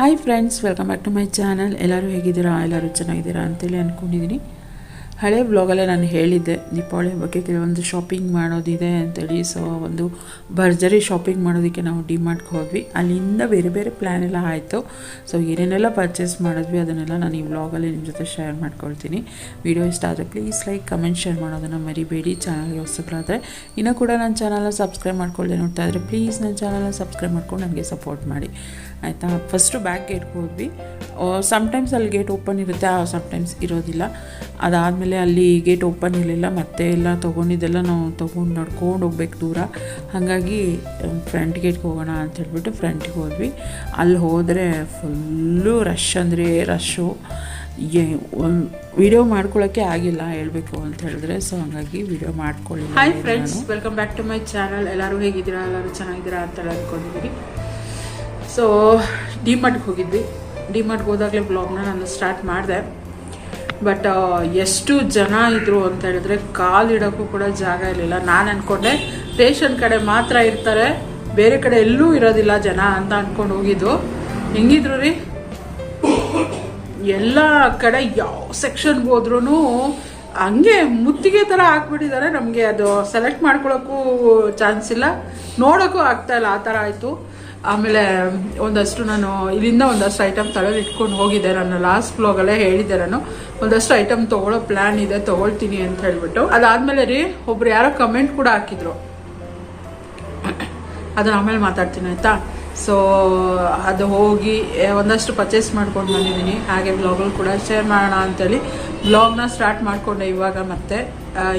Hi friends welcome back to my channel ಎಲ್ಲರೂ ಹೇಗಿದ್ದೀರಾ? ಎಲ್ಲರೂ ಚೆನ್ನಾಗಿದ್ದೀರಾ ಅಂತೇಳಿ ಅಂದ್ಕೊಂಡಿದ್ದೀನಿ ಹಳೆ ವ್ಲಾಗಲ್ಲೇ ನಾನು ಹೇಳಿದ್ದೆ, ದೀಪಾವಳಿ ಬಗ್ಗೆ ಕೆಲವೊಂದು ಶಾಪಿಂಗ್ ಮಾಡೋದಿದೆ ಅಂತೇಳಿ. ಸೊ ಒಂದು ಭರ್ಜರಿ ಶಾಪಿಂಗ್ ಮಾಡೋದಕ್ಕೆ ನಾವು ಡಿಮಾರ್ಟ್ಗೆ ಹೋದ್ವಿ. ಅಲ್ಲಿಂದ ಬೇರೆ ಬೇರೆ ಪ್ಲ್ಯಾನ್ ಎಲ್ಲ ಆಯಿತು. ಸೊ ಏನೇನೆಲ್ಲ ಪರ್ಚೇಸ್ ಮಾಡಿದ್ವಿ ಅದನ್ನೆಲ್ಲ ನಾನು ಈ ವ್ಲಾಗಲ್ಲಿ ನಿಮ್ಮ ಜೊತೆ ಶೇರ್ ಮಾಡ್ಕೊಳ್ತೀನಿ. ವಿಡಿಯೋ ಇಷ್ಟ ಆದರೆ ಪ್ಲೀಸ್ ಲೈಕ್ ಕಮೆಂಟ್ ಶೇರ್ ಮಾಡೋದನ್ನು ಮರಿಬೇಡಿ. ಚಾನಲ್ಗೆ ಹೊಸಬ್ರಾದರೆ ಇನ್ನೂ ಕೂಡ ನನ್ನ ಚಾನಲ್ನ ಸಬ್ಸ್ಕ್ರೈಬ್ ಮಾಡ್ಕೊಳ್ಳದೆ ನೋಡ್ತಾ ಇದ್ದರೆ ಪ್ಲೀಸ್ ನನ್ನ ಚಾನಲ್ನ ಸಬ್ಸ್ಕ್ರೈಬ್ ಮಾಡ್ಕೊಂಡು ನನಗೆ ಸಪೋರ್ಟ್ ಮಾಡಿ. ಆಯಿತಾ? ಫಸ್ಟು ಬ್ಯಾಕ್ ಗೇಟ್ಗೆ ಹೋದ್ವಿ. ಸಮ್ಟೈಮ್ಸ್ ಅಲ್ಲಿ ಗೇಟ್ ಓಪನ್ ಇರುತ್ತೆ ಸಮ್ಟೈಮ್ಸ್ ಇರೋದಿಲ್ಲ. ಅದಾದಮೇಲೆ ಅಲ್ಲಿ ಗೇಟ್ ಓಪನ್ ಇರಲಿಲ್ಲ ಮತ್ತೆ ಎಲ್ಲ ತೊಗೊಂಡಿದ್ದೆಲ್ಲ ನಾವು ತೊಗೊಂಡು ನಡ್ಕೊಂಡು ಹೋಗ್ಬೇಕು ದೂರ. ಹಾಗಾಗಿ ಫ್ರಂಟ್ ಗೇಟ್ಗೆ ಹೋಗೋಣ ಅಂತ ಹೇಳ್ಬಿಟ್ಟು ಫ್ರಂಟಿಗೆ ಹೋದ್ವಿ. ಅಲ್ಲಿ ಹೋದರೆ ಫುಲ್ಲು ರಶ್ ಅಂದರೆ ರಶ್ಶು ವಿಡಿಯೋ ಮಾಡ್ಕೊಳ್ಳೋಕ್ಕೆ ಆಗಿಲ್ಲ ಹೇಳಬೇಕು ಅಂತ ಹೇಳಿದ್ರೆ ಸೊ ಹಾಗಾಗಿ ವಿಡಿಯೋ ಮಾಡ್ಕೊಳ್ಳಿ hi friends welcome back to my channel ಎಲ್ಲರೂ ಹೇಗಿದ್ದೀರಾ? ಎಲ್ಲರೂ ಚೆನ್ನಾಗಿದ್ದೀರಾ ಅಂತ ಹೇಳಿ ಅಂದ್ಕೊಂಡಿದ್ದೀನಿ ಸೊ ಡಿಮಾರ್ಟ್ಗೆ ಹೋಗಿದ್ವಿ. ಡಿಮಾರ್ಟ್ಗೆ ಹೋದಾಗಲೇ ಬ್ಲಾಗ್ನ ನಾನು ಸ್ಟಾರ್ಟ್ ಮಾಡಿದೆ. ಬಟ್ ಎಷ್ಟು ಜನ ಇದ್ರು ಅಂತ ಹೇಳಿದ್ರೆ ಕಾಲಿಡೋಕ್ಕೂ ಕೂಡ ಜಾಗ ಇರಲಿಲ್ಲ. ನಾನು ಅಂದ್ಕೊಂಡೆ ಸ್ಟೇಷನ್ ಕಡೆ ಮಾತ್ರ ಇರ್ತಾರೆ, ಬೇರೆ ಕಡೆ ಎಲ್ಲೂ ಇರೋದಿಲ್ಲ ಜನ ಅಂತ ಅಂದ್ಕೊಂಡು ಹೋಗಿದ್ದು. ಹೆಂಗಿದ್ರು ರೀ? ಎಲ್ಲ ಕಡೆ ಯಾವ ಸೆಕ್ಷನ್ಗೆ ಹೋದ್ರೂ ಹಂಗೆ ಮುತ್ತಿಗೆ ಥರ ಹಾಕ್ಬಿಟ್ಟಿದ್ದಾರೆ ನಮಗೆ ಅದು ಸೆಲೆಕ್ಟ್ ಮಾಡ್ಕೊಳ್ಳೋಕ್ಕೂ ಚಾನ್ಸ್ ಇಲ್ಲ. ನೋಡೋಕ್ಕೂ ಆಗ್ತಾಯಿಲ್ಲ ಆ ಥರ ಆಯಿತು. ಆಮೇಲೆ ಒಂದಷ್ಟು ನಾನು ಇಲ್ಲಿಂದ ಒಂದಷ್ಟು ಐಟಮ್ ತಲೆಯಲ್ಲಿ ಇಟ್ಕೊಂಡು ಹೋಗಿದ್ದೆ. ನಾನು ಲಾಸ್ಟ್ ಬ್ಲಾಗಲ್ಲೇ ಹೇಳಿದ್ದೆ ನಾನು. ಒಂದಷ್ಟು ಐಟಮ್ ತೊಗೊಳ್ಳೋ ಪ್ಲ್ಯಾನ್ ಇದೆ, ತೊಗೊಳ್ತೀನಿ ಅಂತ ಹೇಳ್ಬಿಟ್ಟು. ಅದಾದಮೇಲೆ ರೀ, ಒಬ್ರು ಯಾರೋ ಕಮೆಂಟ್ ಕೂಡ ಹಾಕಿದ್ರು. ಅದನ್ನ ಆಮೇಲೆ ಮಾತಾಡ್ತೀನಿ, ಆಯಿತಾ? ಸೊ ಅದು ಹೋಗಿ ಒಂದಷ್ಟು ಪರ್ಚೇಸ್ ಮಾಡ್ಕೊಂಡು ಬಂದಿದ್ದೀನಿ. ಹಾಗೆ ಬ್ಲಾಗಲ್ಲಿ ಕೂಡ ಶೇರ್ ಮಾಡೋಣ ಅಂತೇಳಿ. ಬ್ಲಾಗ್ನ ಸ್ಟಾರ್ಟ್ ಮಾಡಿಕೊಂಡೆ ಇವಾಗ ಮತ್ತೆ.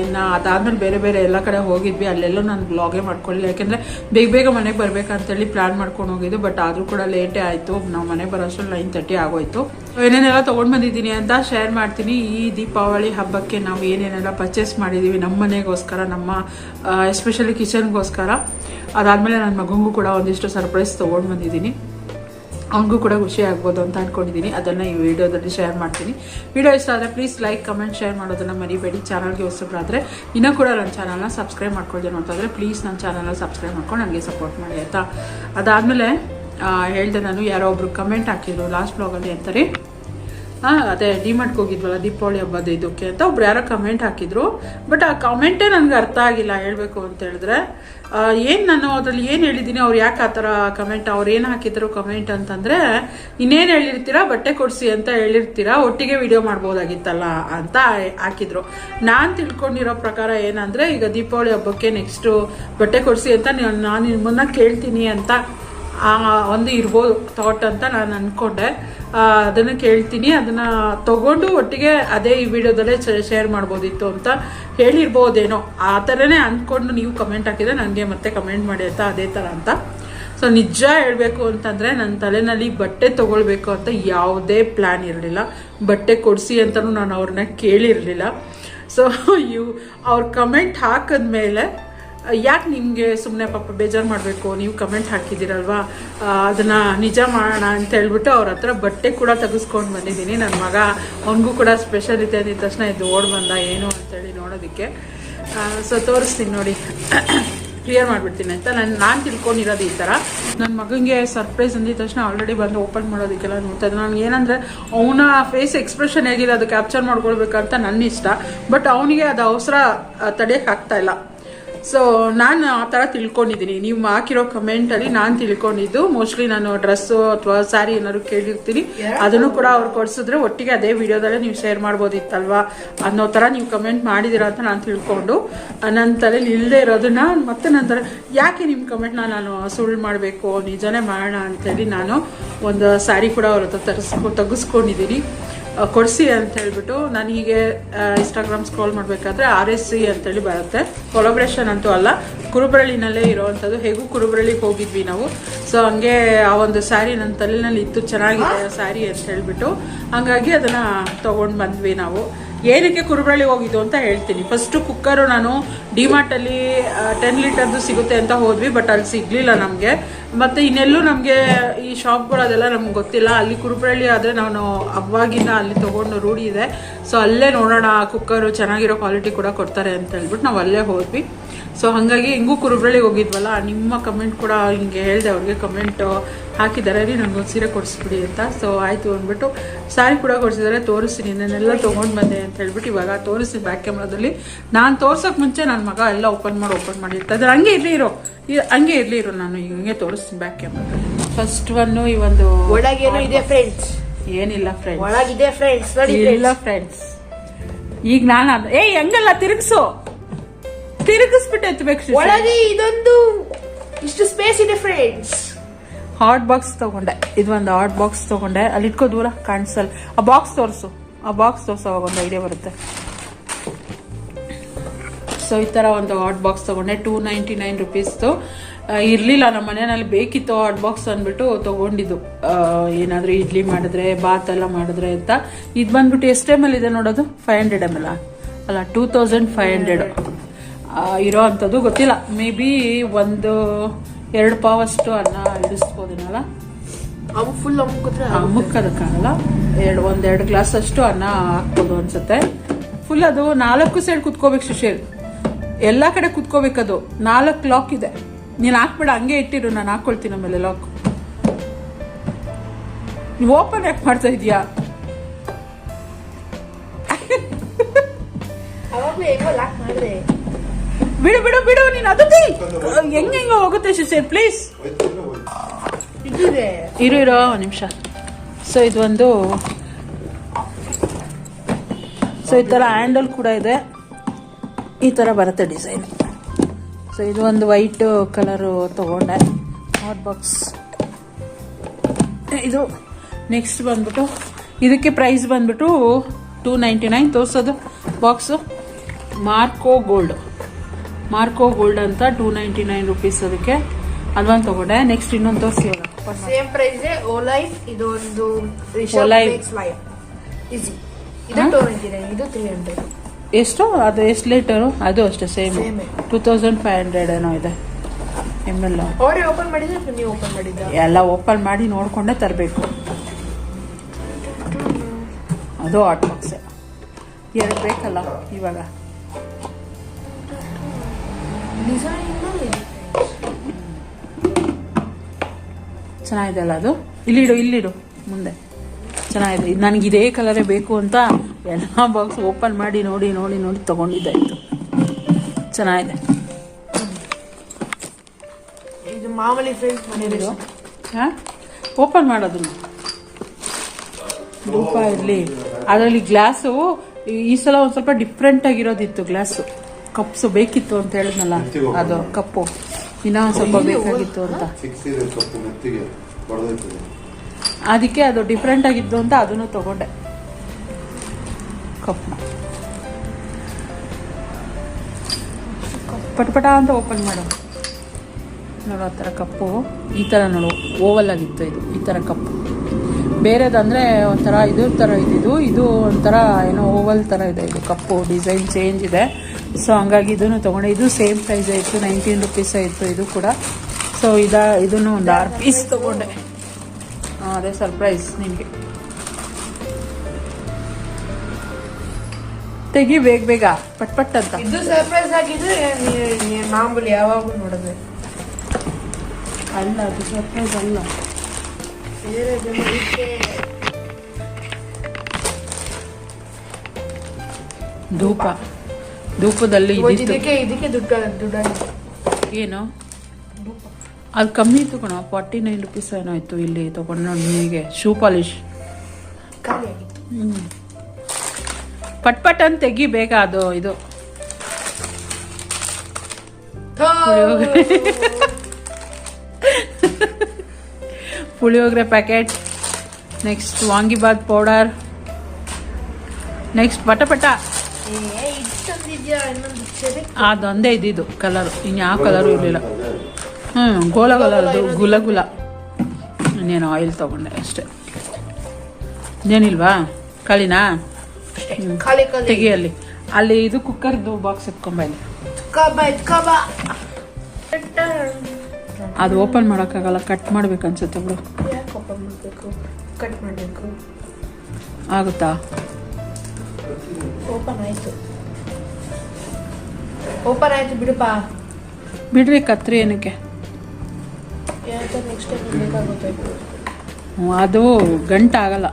ಇನ್ನು ಅದಾದಮೇಲೆ ಬೇರೆ ಬೇರೆ ಎಲ್ಲ ಕಡೆ ಹೋಗಿದ್ವಿ. ಅಲ್ಲೆಲ್ಲೂ ನಾನು ಬ್ಲಾಗೇ ಮಾಡ್ಕೊಳ್ಳಿ ಯಾಕೆಂದರೆ ಬೇಗ ಬೇಗ ಮನೆಗೆ ಬರಬೇಕಂತೇಳಿ ಪ್ಲ್ಯಾನ್ ಮಾಡ್ಕೊಂಡು ಹೋಗಿದ್ದು. ಬಟ್ ಆದರೂ ಕೂಡ ಲೇಟೇ ಆಯಿತು. ನಾವು ಮನೆಗೆ ಬರೋಷ್ಟು ನೈನ್ ತರ್ಟಿ ಆಗೋಯ್ತು. ಏನೇನೆಲ್ಲ ತೊಗೊಂಡು ಬಂದಿದ್ದೀನಿ ಅಂತ ಶೇರ್ ಮಾಡ್ತೀನಿ. ಈ ದೀಪಾವಳಿ ಹಬ್ಬಕ್ಕೆ ನಾವು ಏನೇನೆಲ್ಲ ಪರ್ಚೇಸ್ ಮಾಡಿದ್ದೀವಿ ನಮ್ಮ ಮನೆಗೋಸ್ಕರ, ನಮ್ಮ ಎಸ್ಪೆಷಲಿ ಕಿಚನ್ಗೋಸ್ಕರ ಅದಾದಮೇಲೆ ನನ್ನ ಮಗನಿಗೂ ಕೂಡ ಒಂದಿಷ್ಟು ಸರ್ಪ್ರೈಸ್ ತೊಗೊಂಡು ಬಂದಿದ್ದೀನಿ. ಅವನಿಗೂ ಕೂಡ ಖುಷಿ ಆಗ್ಬೋದು ಅಂತ ಅಂದ್ಕೊಂಡಿದ್ದೀನಿ ಅದನ್ನು ಈ ವಿಡಿಯೋದಲ್ಲಿ ಶೇರ್ ಮಾಡ್ತೀನಿ. ವಿಡಿಯೋ ಇಷ್ಟ ಆದರೆ ಪ್ಲೀಸ್ ಲೈಕ್ ಕಮೆಂಟ್ ಶೇರ್ ಮಾಡೋದನ್ನು ಮರಿಬೇಡಿ. ಚಾನಲ್ಗೆ ಹೊಸಬ್ರಾದರೆ ಇನ್ನೂ ಕೂಡ ನನ್ನ ಚಾನಲ್ನ ಸಬ್ಸ್ಕ್ರೈಬ್ ಮಾಡ್ಕೊಳ್ದೆ ನೋಡ್ತಾಯಿದ್ರೆ ಪ್ಲೀಸ್ ನನ್ನ ಚಾನಲ್ನ ಸಬ್ಸ್ಕ್ರೈಬ್ ಮಾಡ್ಕೊಂಡು ನನಗೆ ಸಪೋರ್ಟ್ ಮಾಡಿ ಆಯಿತಾ? ಅದಾದಮೇಲೆ ಹೇಳಿದೆ ನಾನು ಯಾರೋ ಒಬ್ರು ಕಮೆಂಟ್ ಹಾಕಿದ್ರು ಲಾಸ್ಟ್ ಬ್ಲಾಗಲ್ಲಿ ಅಂತಾರೆ. ಹಾಂ, ಅದೇ ಡಿಮಾರ್ಟ್ಗೆ ಹೋಗಿದ್ವಲ್ಲ, ದೀಪಾವಳಿ ಹಬ್ಬದ ಇದಕ್ಕೆ ಅಂತ ಒಬ್ರು ಯಾರೋ ಕಮೆಂಟ್ ಹಾಕಿದ್ರು. ಬಟ್ ಆ ಕಮೆಂಟೇ ನನಗೆ ಅರ್ಥ ಆಗಿಲ್ಲ, ಹೇಳಬೇಕು ಅಂತ ಹೇಳಿದ್ರೆ. ಏನು ನಾನು ಅದರಲ್ಲಿ ಏನು ಹೇಳಿದ್ದೀನಿ, ಅವ್ರು ಯಾಕೆ ಆ ಥರ ಕಮೆಂಟ್ ಅವ್ರು ಏನು ಹಾಕಿದ್ರು ಕಮೆಂಟ್ ಅಂತಂದರೆ, ಇನ್ನೇನು ಹೇಳಿರ್ತೀರಾ, ಬಟ್ಟೆ ಕೊಡಿಸಿ ಅಂತ ಹೇಳಿರ್ತೀರಾ, ಒಟ್ಟಿಗೆ ವಿಡಿಯೋ ಮಾಡ್ಬೋದಾಗಿತ್ತಲ್ಲ ಅಂತ ಹಾಕಿದ್ರು. ನಾನು ತಿಳ್ಕೊಂಡಿರೋ ಪ್ರಕಾರ ಏನಂದರೆ, ಈಗ ದೀಪಾವಳಿ ಹಬ್ಬಕ್ಕೆ ನೆಕ್ಸ್ಟು ಬಟ್ಟೆ ಕೊಡಿಸಿ ಅಂತ ನಾನು ನಿಮ್ಮನ್ನ ಕೇಳ್ತೀನಿ ಅಂತ ಒಂದು ಇರ್ಬೋದು ಥಾಟ್ ಅಂತ ನಾನು ಅಂದ್ಕೊಂಡೆ ಅದನ್ನು ಕೇಳ್ತೀನಿ, ಅದನ್ನು ತಗೊಂಡು ಒಟ್ಟಿಗೆ ಅದೇ ಈ ವಿಡಿಯೋದಲ್ಲೇ ಶೇರ್ ಮಾಡ್ಬೋದಿತ್ತು ಅಂತ ಹೇಳಿರ್ಬೋದೇನೋ. ಆ ಥರನೇ ಅಂದ್ಕೊಂಡು ನೀವು ಕಮೆಂಟ್ ಹಾಕಿದರೆ ನನಗೆ ಮತ್ತೆ ಕಮೆಂಟ್ ಮಾಡಿ ಅಂತ ಅದೇ ಥರ ಅಂತ. ಸೊ ನಿಜ ಹೇಳಬೇಕು ಅಂತಂದರೆ ನನ್ನ ತಲೆನಲ್ಲಿ ಬಟ್ಟೆ ತೊಗೊಳ್ಬೇಕು ಅಂತ ಯಾವುದೇ ಪ್ಲ್ಯಾನ್ ಇರಲಿಲ್ಲ. ಬಟ್ಟೆ ಕೊಡಿಸಿ ಅಂತಲೂ ನಾನು ಅವ್ರನ್ನ ಕೇಳಿರಲಿಲ್ಲ. ಸೊ ಇವು ಅವ್ರ ಕಮೆಂಟ್ ಹಾಕಿದ್ಮೇಲೆ ಯಾಕೆ ನಿಮಗೆ ಸುಮ್ಮನೆ ಪಾಪ ಬೇಜಾರು ಮಾಡಬೇಕು? ನೀವು ಕಮೆಂಟ್ ಹಾಕಿದ್ದೀರಲ್ವಾ? ಅದನ್ನು ನಿಜ ಮಾಡೋಣ ಅಂತ ಹೇಳ್ಬಿಟ್ಟು ಅವ್ರ ಹತ್ರ ಬಟ್ಟೆ ಕೂಡ ತೆಗೆಸ್ಕೊಂಡು ಬಂದಿದ್ದೀನಿ. ನನ್ನ ಮಗ, ಅವನಿಗೂ ಕೂಡ ಸ್ಪೆಷಲ್ ಇದೆ ಅಂದಿದ್ದ ತಕ್ಷಣ ಇದು ಓಡ್ ಬಂದ, ಏನು ಅಂತೇಳಿ ನೋಡೋದಕ್ಕೆ. ಸೊ ತೋರಿಸ್ತೀನಿ ನೋಡಿ. ಕ್ಲಿಯರ್ ಮಾಡಿಬಿಡ್ತೀನಿ ಅಂತ ನಾನು ನಾನು ತಿಳ್ಕೊಂಡಿರೋದು ಈ ಥರ ನನ್ನ ಮಗನಿಗೆ ಸರ್ಪ್ರೈಸ್ ಅಂದಿದ ತಕ್ಷಣ ಆಲ್ರೆಡಿ ಬಂದು ಓಪನ್ ಮಾಡೋದಕ್ಕೆಲ್ಲ ನೋಡ್ತಾ ಇದ್ದೆ. ನನಗೆ ಏನಂದರೆ, ಅವನ ಫೇಸ್ ಎಕ್ಸ್ಪ್ರೆಷನ್ ಹೇಗಿದೆ, ಅದು ಕ್ಯಾಪ್ಚರ್ ಮಾಡ್ಕೊಳ್ಬೇಕಂತ ನನ್ನ ಇಷ್ಟ ಬಟ್ ಅವನಿಗೆ ಅದು ಅವಸರ ತಡೆಯೋಕ್ಕಾಗ್ತಾ ಇಲ್ಲ. ಸೊ ನಾನು ಆ ಥರ ತಿಳ್ಕೊಂಡಿದ್ದೀನಿ. ನೀವು ಹಾಕಿರೋ ಕಮೆಂಟಲ್ಲಿ ನಾನು ತಿಳ್ಕೊಂಡಿದ್ದು. ಮೋಸ್ಟ್ಲಿ ನಾನು ಡ್ರೆಸ್ಸು ಅಥವಾ ಸ್ಯಾರಿ ಏನಾದ್ರು ಕೇಳಿರ್ತೀನಿ. ಅದನ್ನು ಕೂಡ ಅವ್ರು ಕೊಡಿಸಿದ್ರೆ ಒಟ್ಟಿಗೆ ಅದೇ ವಿಡಿಯೋದಲ್ಲೇ ನೀವು ಶೇರ್ ಮಾಡ್ಬೋದಿತ್ತಲ್ವಾ? ಅನ್ನೋ ಥರ ನೀವು ಕಮೆಂಟ್ ಮಾಡಿದಿರ ಅಂತ ನಾನು ತಿಳ್ಕೊಂಡು ನನ್ನ ತಲೆಯಲ್ಲಿ ಇಲ್ಲದೆ ಇರೋದನ್ನ ಮತ್ತೆ ನಂತರ ಯಾಕೆ ನಿಮ್ಮ ಕಮೆಂಟ್ನ ನಾನು ಸುಳ್ಳು ಮಾಡಬೇಕು? ನಿಜನೇ ಮಾಡೋಣ ಅಂತೇಳಿ ನಾನು ಒಂದು ಸ್ಯಾರಿ ಕೂಡ ಅವ್ರ ಹತ್ರ ತರಿಸ್ಕೊ ತೆಗೆಸ್ಕೊಂಡಿದ್ದೀನಿ. ಕೊಡಿಸಿ ಅಂತ ಹೇಳ್ಬಿಟ್ಟು ನಾನು ಹೀಗೆ ಇನ್ಸ್ಟಾಗ್ರಾಮ್ ಸ್ಕ್ರೋಲ್ ಮಾಡಬೇಕಾದ್ರೆ ಆರ್ ಎಸ್ ಸಿ ಅಂತೇಳಿ ಬರುತ್ತೆ. ಕೊಲಬ್ರೇಷನ್ ಅಂತೂ ಅಲ್ಲ, ಕುರುಬರಳ್ಳಿನಲ್ಲೇ ಇರೋವಂಥದ್ದು. ಹೇಗೂ ಕುರುಬರಳ್ಳಿಗೆ ಹೋಗಿದ್ವಿ ನಾವು. ಸೊ ಹಂಗೆ ಆ ಒಂದು ಸ್ಯಾರಿ ನನ್ನ ತಲೆನಲ್ಲಿ ಇತ್ತು. ಚೆನ್ನಾಗಿದೆ ಸ್ಯಾರಿ ಅಂತ ಹೇಳ್ಬಿಟ್ಟು. ಹಂಗಾಗಿ ಅದನ್ನು ತೊಗೊಂಡು ಬಂದ್ವಿ ನಾವು. ಏನಕ್ಕೆ ಕುರುಬಳ್ಳಿ ಹೋಗಿದ್ದು ಅಂತ ಹೇಳ್ತೀನಿ. ಫಸ್ಟು ಕುಕ್ಕರು ನಾನು ಡಿಮಾರ್ಟಲ್ಲಿ ಟೆನ್ ಲೀಟರ್ದು ಸಿಗುತ್ತೆ ಅಂತ ಹೋದ್ವಿ ಬಟ್ ಅಲ್ಲಿ ಸಿಗಲಿಲ್ಲ ನಮಗೆ. ಮತ್ತು ಇನ್ನೆಲ್ಲೂ ನಮಗೆ ಈ ಶಾಪ್ಗಳು ಅದೆಲ್ಲ ನಮ್ಗೆ ಗೊತ್ತಿಲ್ಲ. ಅಲ್ಲಿ ಕುರುಬಳ್ಳಿ ಆದರೆ ನಾನು ಅವಾಗಿನ ಅಲ್ಲಿ ತೊಗೊಂಡು ರೂಢಿ ಇದೆ. ಸೊ ಅಲ್ಲೇ ನೋಡೋಣ ಕುಕ್ಕರು ಚೆನ್ನಾಗಿರೋ ಕ್ವಾಲಿಟಿ ಕೂಡ ಕೊಡ್ತಾರೆ ಅಂತ ಹೇಳ್ಬಿಟ್ಟು ನಾವು ಅಲ್ಲೇ ಹೋದ್ವಿ. ಸೊ ಹಾಗಾಗಿ ಹಿಂಗೂ ಕುರುಬರಳ್ಳಿಗೆ ಹೋಗಿದ್ವಲ್ಲ, ನಿಮ್ಮ ಕಮೆಂಟ್ ಕೂಡ ಹಿಂಗೆ ಹೇಳಿದೆ, ಅವ್ರಿಗೆ ಕಮೆಂಟ್ ಹಾಕಿದ್ದಾರೆ ರೀ ನನಗೊಂದು ಸೀರೆ ಕೊಡಿಸ್ಬಿಡಿ ಅಂತ. ಸೊ ಆಯಿತು ಅಂದ್ಬಿಟ್ಟು ಸ್ಯಾರಿ ಕೂಡ ಕೊಡಿಸಿದ್ದಾರೆ ತೋರಿಸ್ತೀನಿ. ನೆನ್ನೆಲ್ಲ ತೊಗೊಂಡು ಬಂದೆ ಅಂತ ಹೇಳ್ಬಿಟ್ಟು ಇವಾಗ ತೋರಿಸ್ತೀನಿ ಬ್ಯಾಕ್ ಕ್ಯಾಮ್ರಾದಲ್ಲಿ ನಾನು ತೋರ್ಸೋಕೆ ಮುಂಚೆ ನನ್ನ ಮಗ ಎಲ್ಲ ಓಪನ್ ಮಾಡಿ ಓಪನ್ ಮಾಡಿ ಇರ್ತಾ ಇದ್ದಾರೆ ಹಂಗೆ ಇರಲಿ ಇರೋ. ಹಂಗೆ ಇರಲಿ ಇರೋ ನಾನು. ಹಿಂಗೆ ಹಂಗೆ ತೋರಿಸ್ತೀನಿ ಬ್ಯಾಕ್ ಕ್ಯಾಮ್ರಾದಲ್ಲಿ ಫಸ್ಟ್ ಒನ್ನು ಈ ಒಂದು ಒಳಗೇನೋ ಇದೆ ಫ್ರೆಂಡ್ಸ್ ಏನಿಲ್ಲ ಫ್ರೆಂಡ್ಸ್ ಒಳಗಿದೆ ಫ್ರೆಂಡ್ಸ್ ಇಲ್ಲ ಫ್ರೆಂಡ್ಸ್ ಈಗ ನಾನು ಅದ್ ಏಯ್ ಹಂಗಲ್ಲ ತಿರುಗಿಸು. ತಿರುಗಿಸ್ಬಿಟ್ಟು ಎತ್ತಬೇಕು ಒಳಗೆ ಇದೊಂದು ಇಷ್ಟು ಸ್ಪೇಸ್ ಇದೆ ಫ್ರೆಂಡ್ಸ್ ಹಾಟ್ ಬಾಕ್ಸ್ ತಗೊಂಡೆ. ಇದು ಒಂದು ಹಾಟ್ ಬಾಕ್ಸ್ ತಗೊಂಡೆ. ಅಲ್ಲಿ ಇಟ್ಕೋ ದೂರ ಕಾಣಿಸಲ್ಲ ಆ ಬಾಕ್ಸ್ ತೋರಿಸು. ಆ ಬಾಕ್ಸ್ ತೋರಿಸು, ಅವಾಗ ಒಂದು ಐಡಿಯಾ ಬರುತ್ತೆ. ಸೊ ಈ ಥರ ಒಂದು ಹಾಟ್ ಬಾಕ್ಸ್ ತಗೊಂಡೆ. ಟೂ ನೈಂಟಿ ನೈನ್ ರುಪೀಸ್ದು ಇರಲಿಲ್ಲ ನಮ್ಮ ಮನೆಯಲ್ಲಿ ಬೇಕಿತ್ತು ಹಾಟ್ ಬಾಕ್ಸ್ ಅಂದ್ಬಿಟ್ಟು ತೊಗೊಂಡಿದ್ದು. ಏನಾದರೂ ಇಡ್ಲಿ ಮಾಡಿದ್ರೆ, ಬಾತ್ ಎಲ್ಲ ಮಾಡಿದ್ರೆ ಅಂತ. ಇದು ಬಂದ್ಬಿಟ್ಟು ಎಷ್ಟು ಟೈಮಲ್ಲಿ ಇದೆ ನೋಡೋದು? ಫೈವ್ ಹಂಡ್ರೆಡ್ ಎಂ ಎಲ್ ಅಲ್ಲ ಟೂ ತೌಸಂಡ್ ಫೈವ್ ಹಂಡ್ರೆಡು ಇರೋ ಅಂಥದ್ದು ಗೊತ್ತಿಲ್ಲ. ಮೇ ಬಿ ಒಂದು ಎರಡು ಪಾವಷ್ಟು ಅನ್ನ ಇಡಿಸ್ಬೋದೇನಲ್ಲ ಅವು ಫುಲ್ ಅಮ್ಕೋದ್ರೆ ಮುಕ್ಕದಕ್ಕಾಗಲ್ಲ. ಎರಡು ಒಂದೆರಡು ಗ್ಲಾಸ್ ಅಷ್ಟು ಅನ್ನ ಹಾಕ್ಬೋದು ಅನ್ಸುತ್ತೆ. ಫುಲ್ ಅದು ನಾಲ್ಕು ಸೈಡ್ ಕುತ್ಕೋಬೇಕು ಸುಶೀಲ್. ಎಲ್ಲ ಕಡೆ ಕುತ್ಕೋಬೇಕದು ನಾಲ್ಕು ಲಾಕ್ ಇದೆ. ನೀನು ಹಾಕ್ಬೇಡ ಹಂಗೆ ಇಟ್ಟಿರು ನಾನು ಹಾಕ್ಕೊಳ್ತೀನಿ ಆಮೇಲೆ ಲಾಕ್ ನೀವು ಓಪನ್ ಯಾಕೆ ಮಾಡ್ತಾ ಇದೀಯಾ? ಬಿಡು ಬಿಡು ಬಿಡು ನೀನು ಅದು ಹೆಂಗೆ ಹೆಂಗೆ ಹೋಗುತ್ತೆ ಸುಶೀಲ್ ಪ್ಲೀಸ್ ಇರು, ಇರೋ ನಿಮಿಷ. ಸೊ ಇದು ಒಂದು ಸೊ ಈ ಥರ ಹ್ಯಾಂಡಲ್ ಕೂಡ ಇದೆ. ಈ ಥರ ಬರುತ್ತೆ ಡಿಸೈನ್ ಸೊ ಇದು ಒಂದು ವೈಟ್ ಕಲರು ತಗೊಂಡೆ. ಹಾಟ್ ಬಾಕ್ಸ್ ಇದು ನೆಕ್ಸ್ಟ್ ಬಂದ್ಬಿಟ್ಟು, ಇದಕ್ಕೆ ಪ್ರೈಸ್ ಬಂದ್ಬಿಟ್ಟು ಟೂ ನೈಂಟಿ ನೈನ್ ತೋರಿಸೋದು. Box Marco Gold Marco Gold ಅಂತ ಟೂ ನೈಂಟಿ ನೈನ್ ರುಪೀಸ್ ಅದಕ್ಕೆ. ಅದೊಂದು ತಗೊಂಡೆ. ನೆಕ್ಸ್ಟ್ ಇನ್ನೊಂದು ತೋರಿಸಿ ಇವಾಗ ಸೇಮ್ ಪ್ರೈಸ್ ಓ ಲೈಫ್ ಇದು ಒಂದು Olive. ಈಸಿ ಇದು ಟೂ ಇದು ತ್ರೀ ಹಂಡ್ರೆಡ್ ಎಷ್ಟು? ಅದು ಎಷ್ಟು ಲೀಟರು ಅದು ಅಷ್ಟೇ same. Two thousand five hundred ಏನೋ ಇದೆ. ಎಂ ಎಲ್ ಅವರೇ ಓಪನ್ ಮಾಡಿದ್ರೆ ನೀವು ಓಪನ್ ಮಾಡಿದ್ದ? ಎಲ್ಲ ಓಪನ್ ಮಾಡಿ ನೋಡ್ಕೊಂಡೇ ತರಬೇಕು. ಅದು ಹಾಟ್ ಬಾಕ್ಸೆ ಎರಡು ಬೇಕಲ್ಲ ಇವಾಗ. ಡಿಸೈನ್ ಚೆನ್ನಾಗಿದೆ ಅಲ್ಲ ಅದು? ಇಲ್ಲಿಡು ಇಲ್ಲಿಡು. ಮುಂದೆ. ಚೆನ್ನಾಗಿದೆ. ಇದು ನನಗೆ ಇದೇ ಕಲರೇ ಬೇಕು ಅಂತ ಎಲ್ಲ ಬಾಕ್ಸ್ ಓಪನ್ ಮಾಡಿ ನೋಡಿ ನೋಡಿ ನೋಡಿ ತೊಗೊಂಡಿದ್ದೆ ಇತ್ತು ಚೆನ್ನಾಗಿದೆ. ಇದು ಮಾಮೂಲಿ ಫ್ರೆಂಡ್ಸ್ ಮನೇಲಿ ಹಾಂ? ಓಪನ್ ಮಾಡೋದನ್ನು ಧೂಪ ಇರಲಿ. ಅದರಲ್ಲಿ ಗ್ಲಾಸು ಈ ಸಲ ಒಂದು ಸ್ವಲ್ಪ ಡಿಫ್ರೆಂಟ್ ಆಗಿರೋದಿತ್ತು ಗ್ಲಾಸು ಕಪ್ಸು ಬೇಕಿತ್ತು ಅಂತ ಹೇಳಿದ್ನಲ್ಲ? ಅದು ಕಪ್ಪು ಇನ್ನೂ ಒಂದು ಸ್ವಲ್ಪ ಬೇಕಾಗಿತ್ತು ಅಂತ. ಹೊಡೆದೋಯ್ತದೆ ಅದಕ್ಕೆ ಅದು ಡಿಫ್ರೆಂಟ್ ಆಗಿದ್ದು ಅಂತ ಅದನ್ನು ತಗೊಂಡೆ. ಕಪ್ನ ಪಟಪಟ ಅಂತ ಓಪನ್ ಮಾಡು. ನೋಡು ಆ ಥರ ಕಪ್ಪು. ಈ ಥರ ನೋಡು ಓವಲ್ ಆಗಿತ್ತು ಇದು ಈ ಥರ ಕಪ್ಪು. ಬೇರೆದಂದರೆ ಒಂಥರ ಇದ್ರ ಥರ ಇದ್ದಿದ್ದು ಇದು ಒಂಥರ ಏನೋ ಓವಲ್ ಥರ ಇದೆ ಇದು ಕಪ್ಪು ಡಿಸೈನ್ ಚೇಂಜ್ ಇದೆ. ಸೊ ಹಂಗಾಗಿ ಇದನ್ನು ತೊಗೊಂಡೆ. ಇದು ಸೇಮ್ ಪ್ರೈಸ್ ಆಯಿತು ನೈನ್ಟೀನ್ ರುಪೀಸ್ ಆಯಿತು ಇದು ಕೂಡ. ಸೊ ಇದ ಇದನ್ನು ಒಂದು ಆರು ಪೀಸ್ ತೊಗೊಂಡೆ. ಅದೇ ಸರ್ಪ್ರೈಸ್ ನಿಮಗೆ. ತೆಗಿ ಬೇಗ ಬೇಗ ಪಟ್ ಪಟ್ ಅಂತ. ಇದು ಸರ್ಪ್ರೈಸ್ ಆಗಿದ್ರೆ ಮಾಮೂಲಿ ಯಾವಾಗಲೂ ನೋಡಿದ್ರೆ ಅಲ್ಲ ಅದು ಸರ್ಪ್ರೈಸ್ ಅಲ್ಲ. ಧೂಪ. ಧೂಪದಲ್ಲಿ ಇದಕ್ಕೆ ಇದಕ್ಕೆ ದುಡ್ಡು ಏನು? ಅದು ಕಮ್ಮಿ ಇತ್ತು ಕಣ ಫಾರ್ಟಿ ನೈನ್ ರುಪೀಸ್ ಏನೋ ಇತ್ತು ಇಲ್ಲಿ ತೊಗೊಂಡು ನೋಡಿ ನಿಮಗೆ ಶೂ ಪಾಲಿಶ್. ಹ್ಞೂ ಪಟ್ ಪಟ್ ಅಂತ ತೆಗಿ ಬೇಗ ಅದು ಇದು. Puliyogare. Packet. Next vangibath powder. Next ಪಟ ಪಟ ಅದೊಂದೇ ಇದ್ದಿದ್ದು ಕಲರು ಇನ್ಯಾವ ಕಲರು ಇರಲಿಲ್ಲ. ಹ್ಞೂ ಗೋಲ ಕಲರ್ದು ಗುಲ ಗುಲ. ಇನ್ನೇನು ಆಯಿಲ್ ತಗೊಂಡೆ ಅಷ್ಟೇ. ಇನ್ನೇನಿಲ್ವಾ? ಖಾಲಿನಾ ತೆಗಿಯಲ್ಲಿ ಅಲ್ಲಿ. ಇದು ಕುಕ್ಕರ್ದು ಬಾಕ್ಸ್ ಎತ್ಕೊಂಬ ಇಲ್ಲಿ. ಅದು ಓಪನ್ ಮಾಡೋಕ್ಕಾಗಲ್ಲ ಕಟ್ ಮಾಡ್ಬೇಕು ಅನ್ಸುತ್ತೆ ಬಿಡು ಕಟ್ ಮಾಡಬೇಕು. ಆಗುತ್ತಾ? ಓಪನ್ ಆಯ್ತು. ಓಪನ್ ಆಯ್ತು ಬಿಡಪ್ಪ ಬಿಡ್ರಿ ಕತ್ರಿ ಏನಕ್ಕೆ? ಯಾವ್ದು ನೆಕ್ಸ್ಟ್ ಟೈಮ್ ಬೇಕಾಗುತ್ತೆ? ಹ್ಮ್, ಅದು ಗಂಟ ಆಗಲ್ಲ.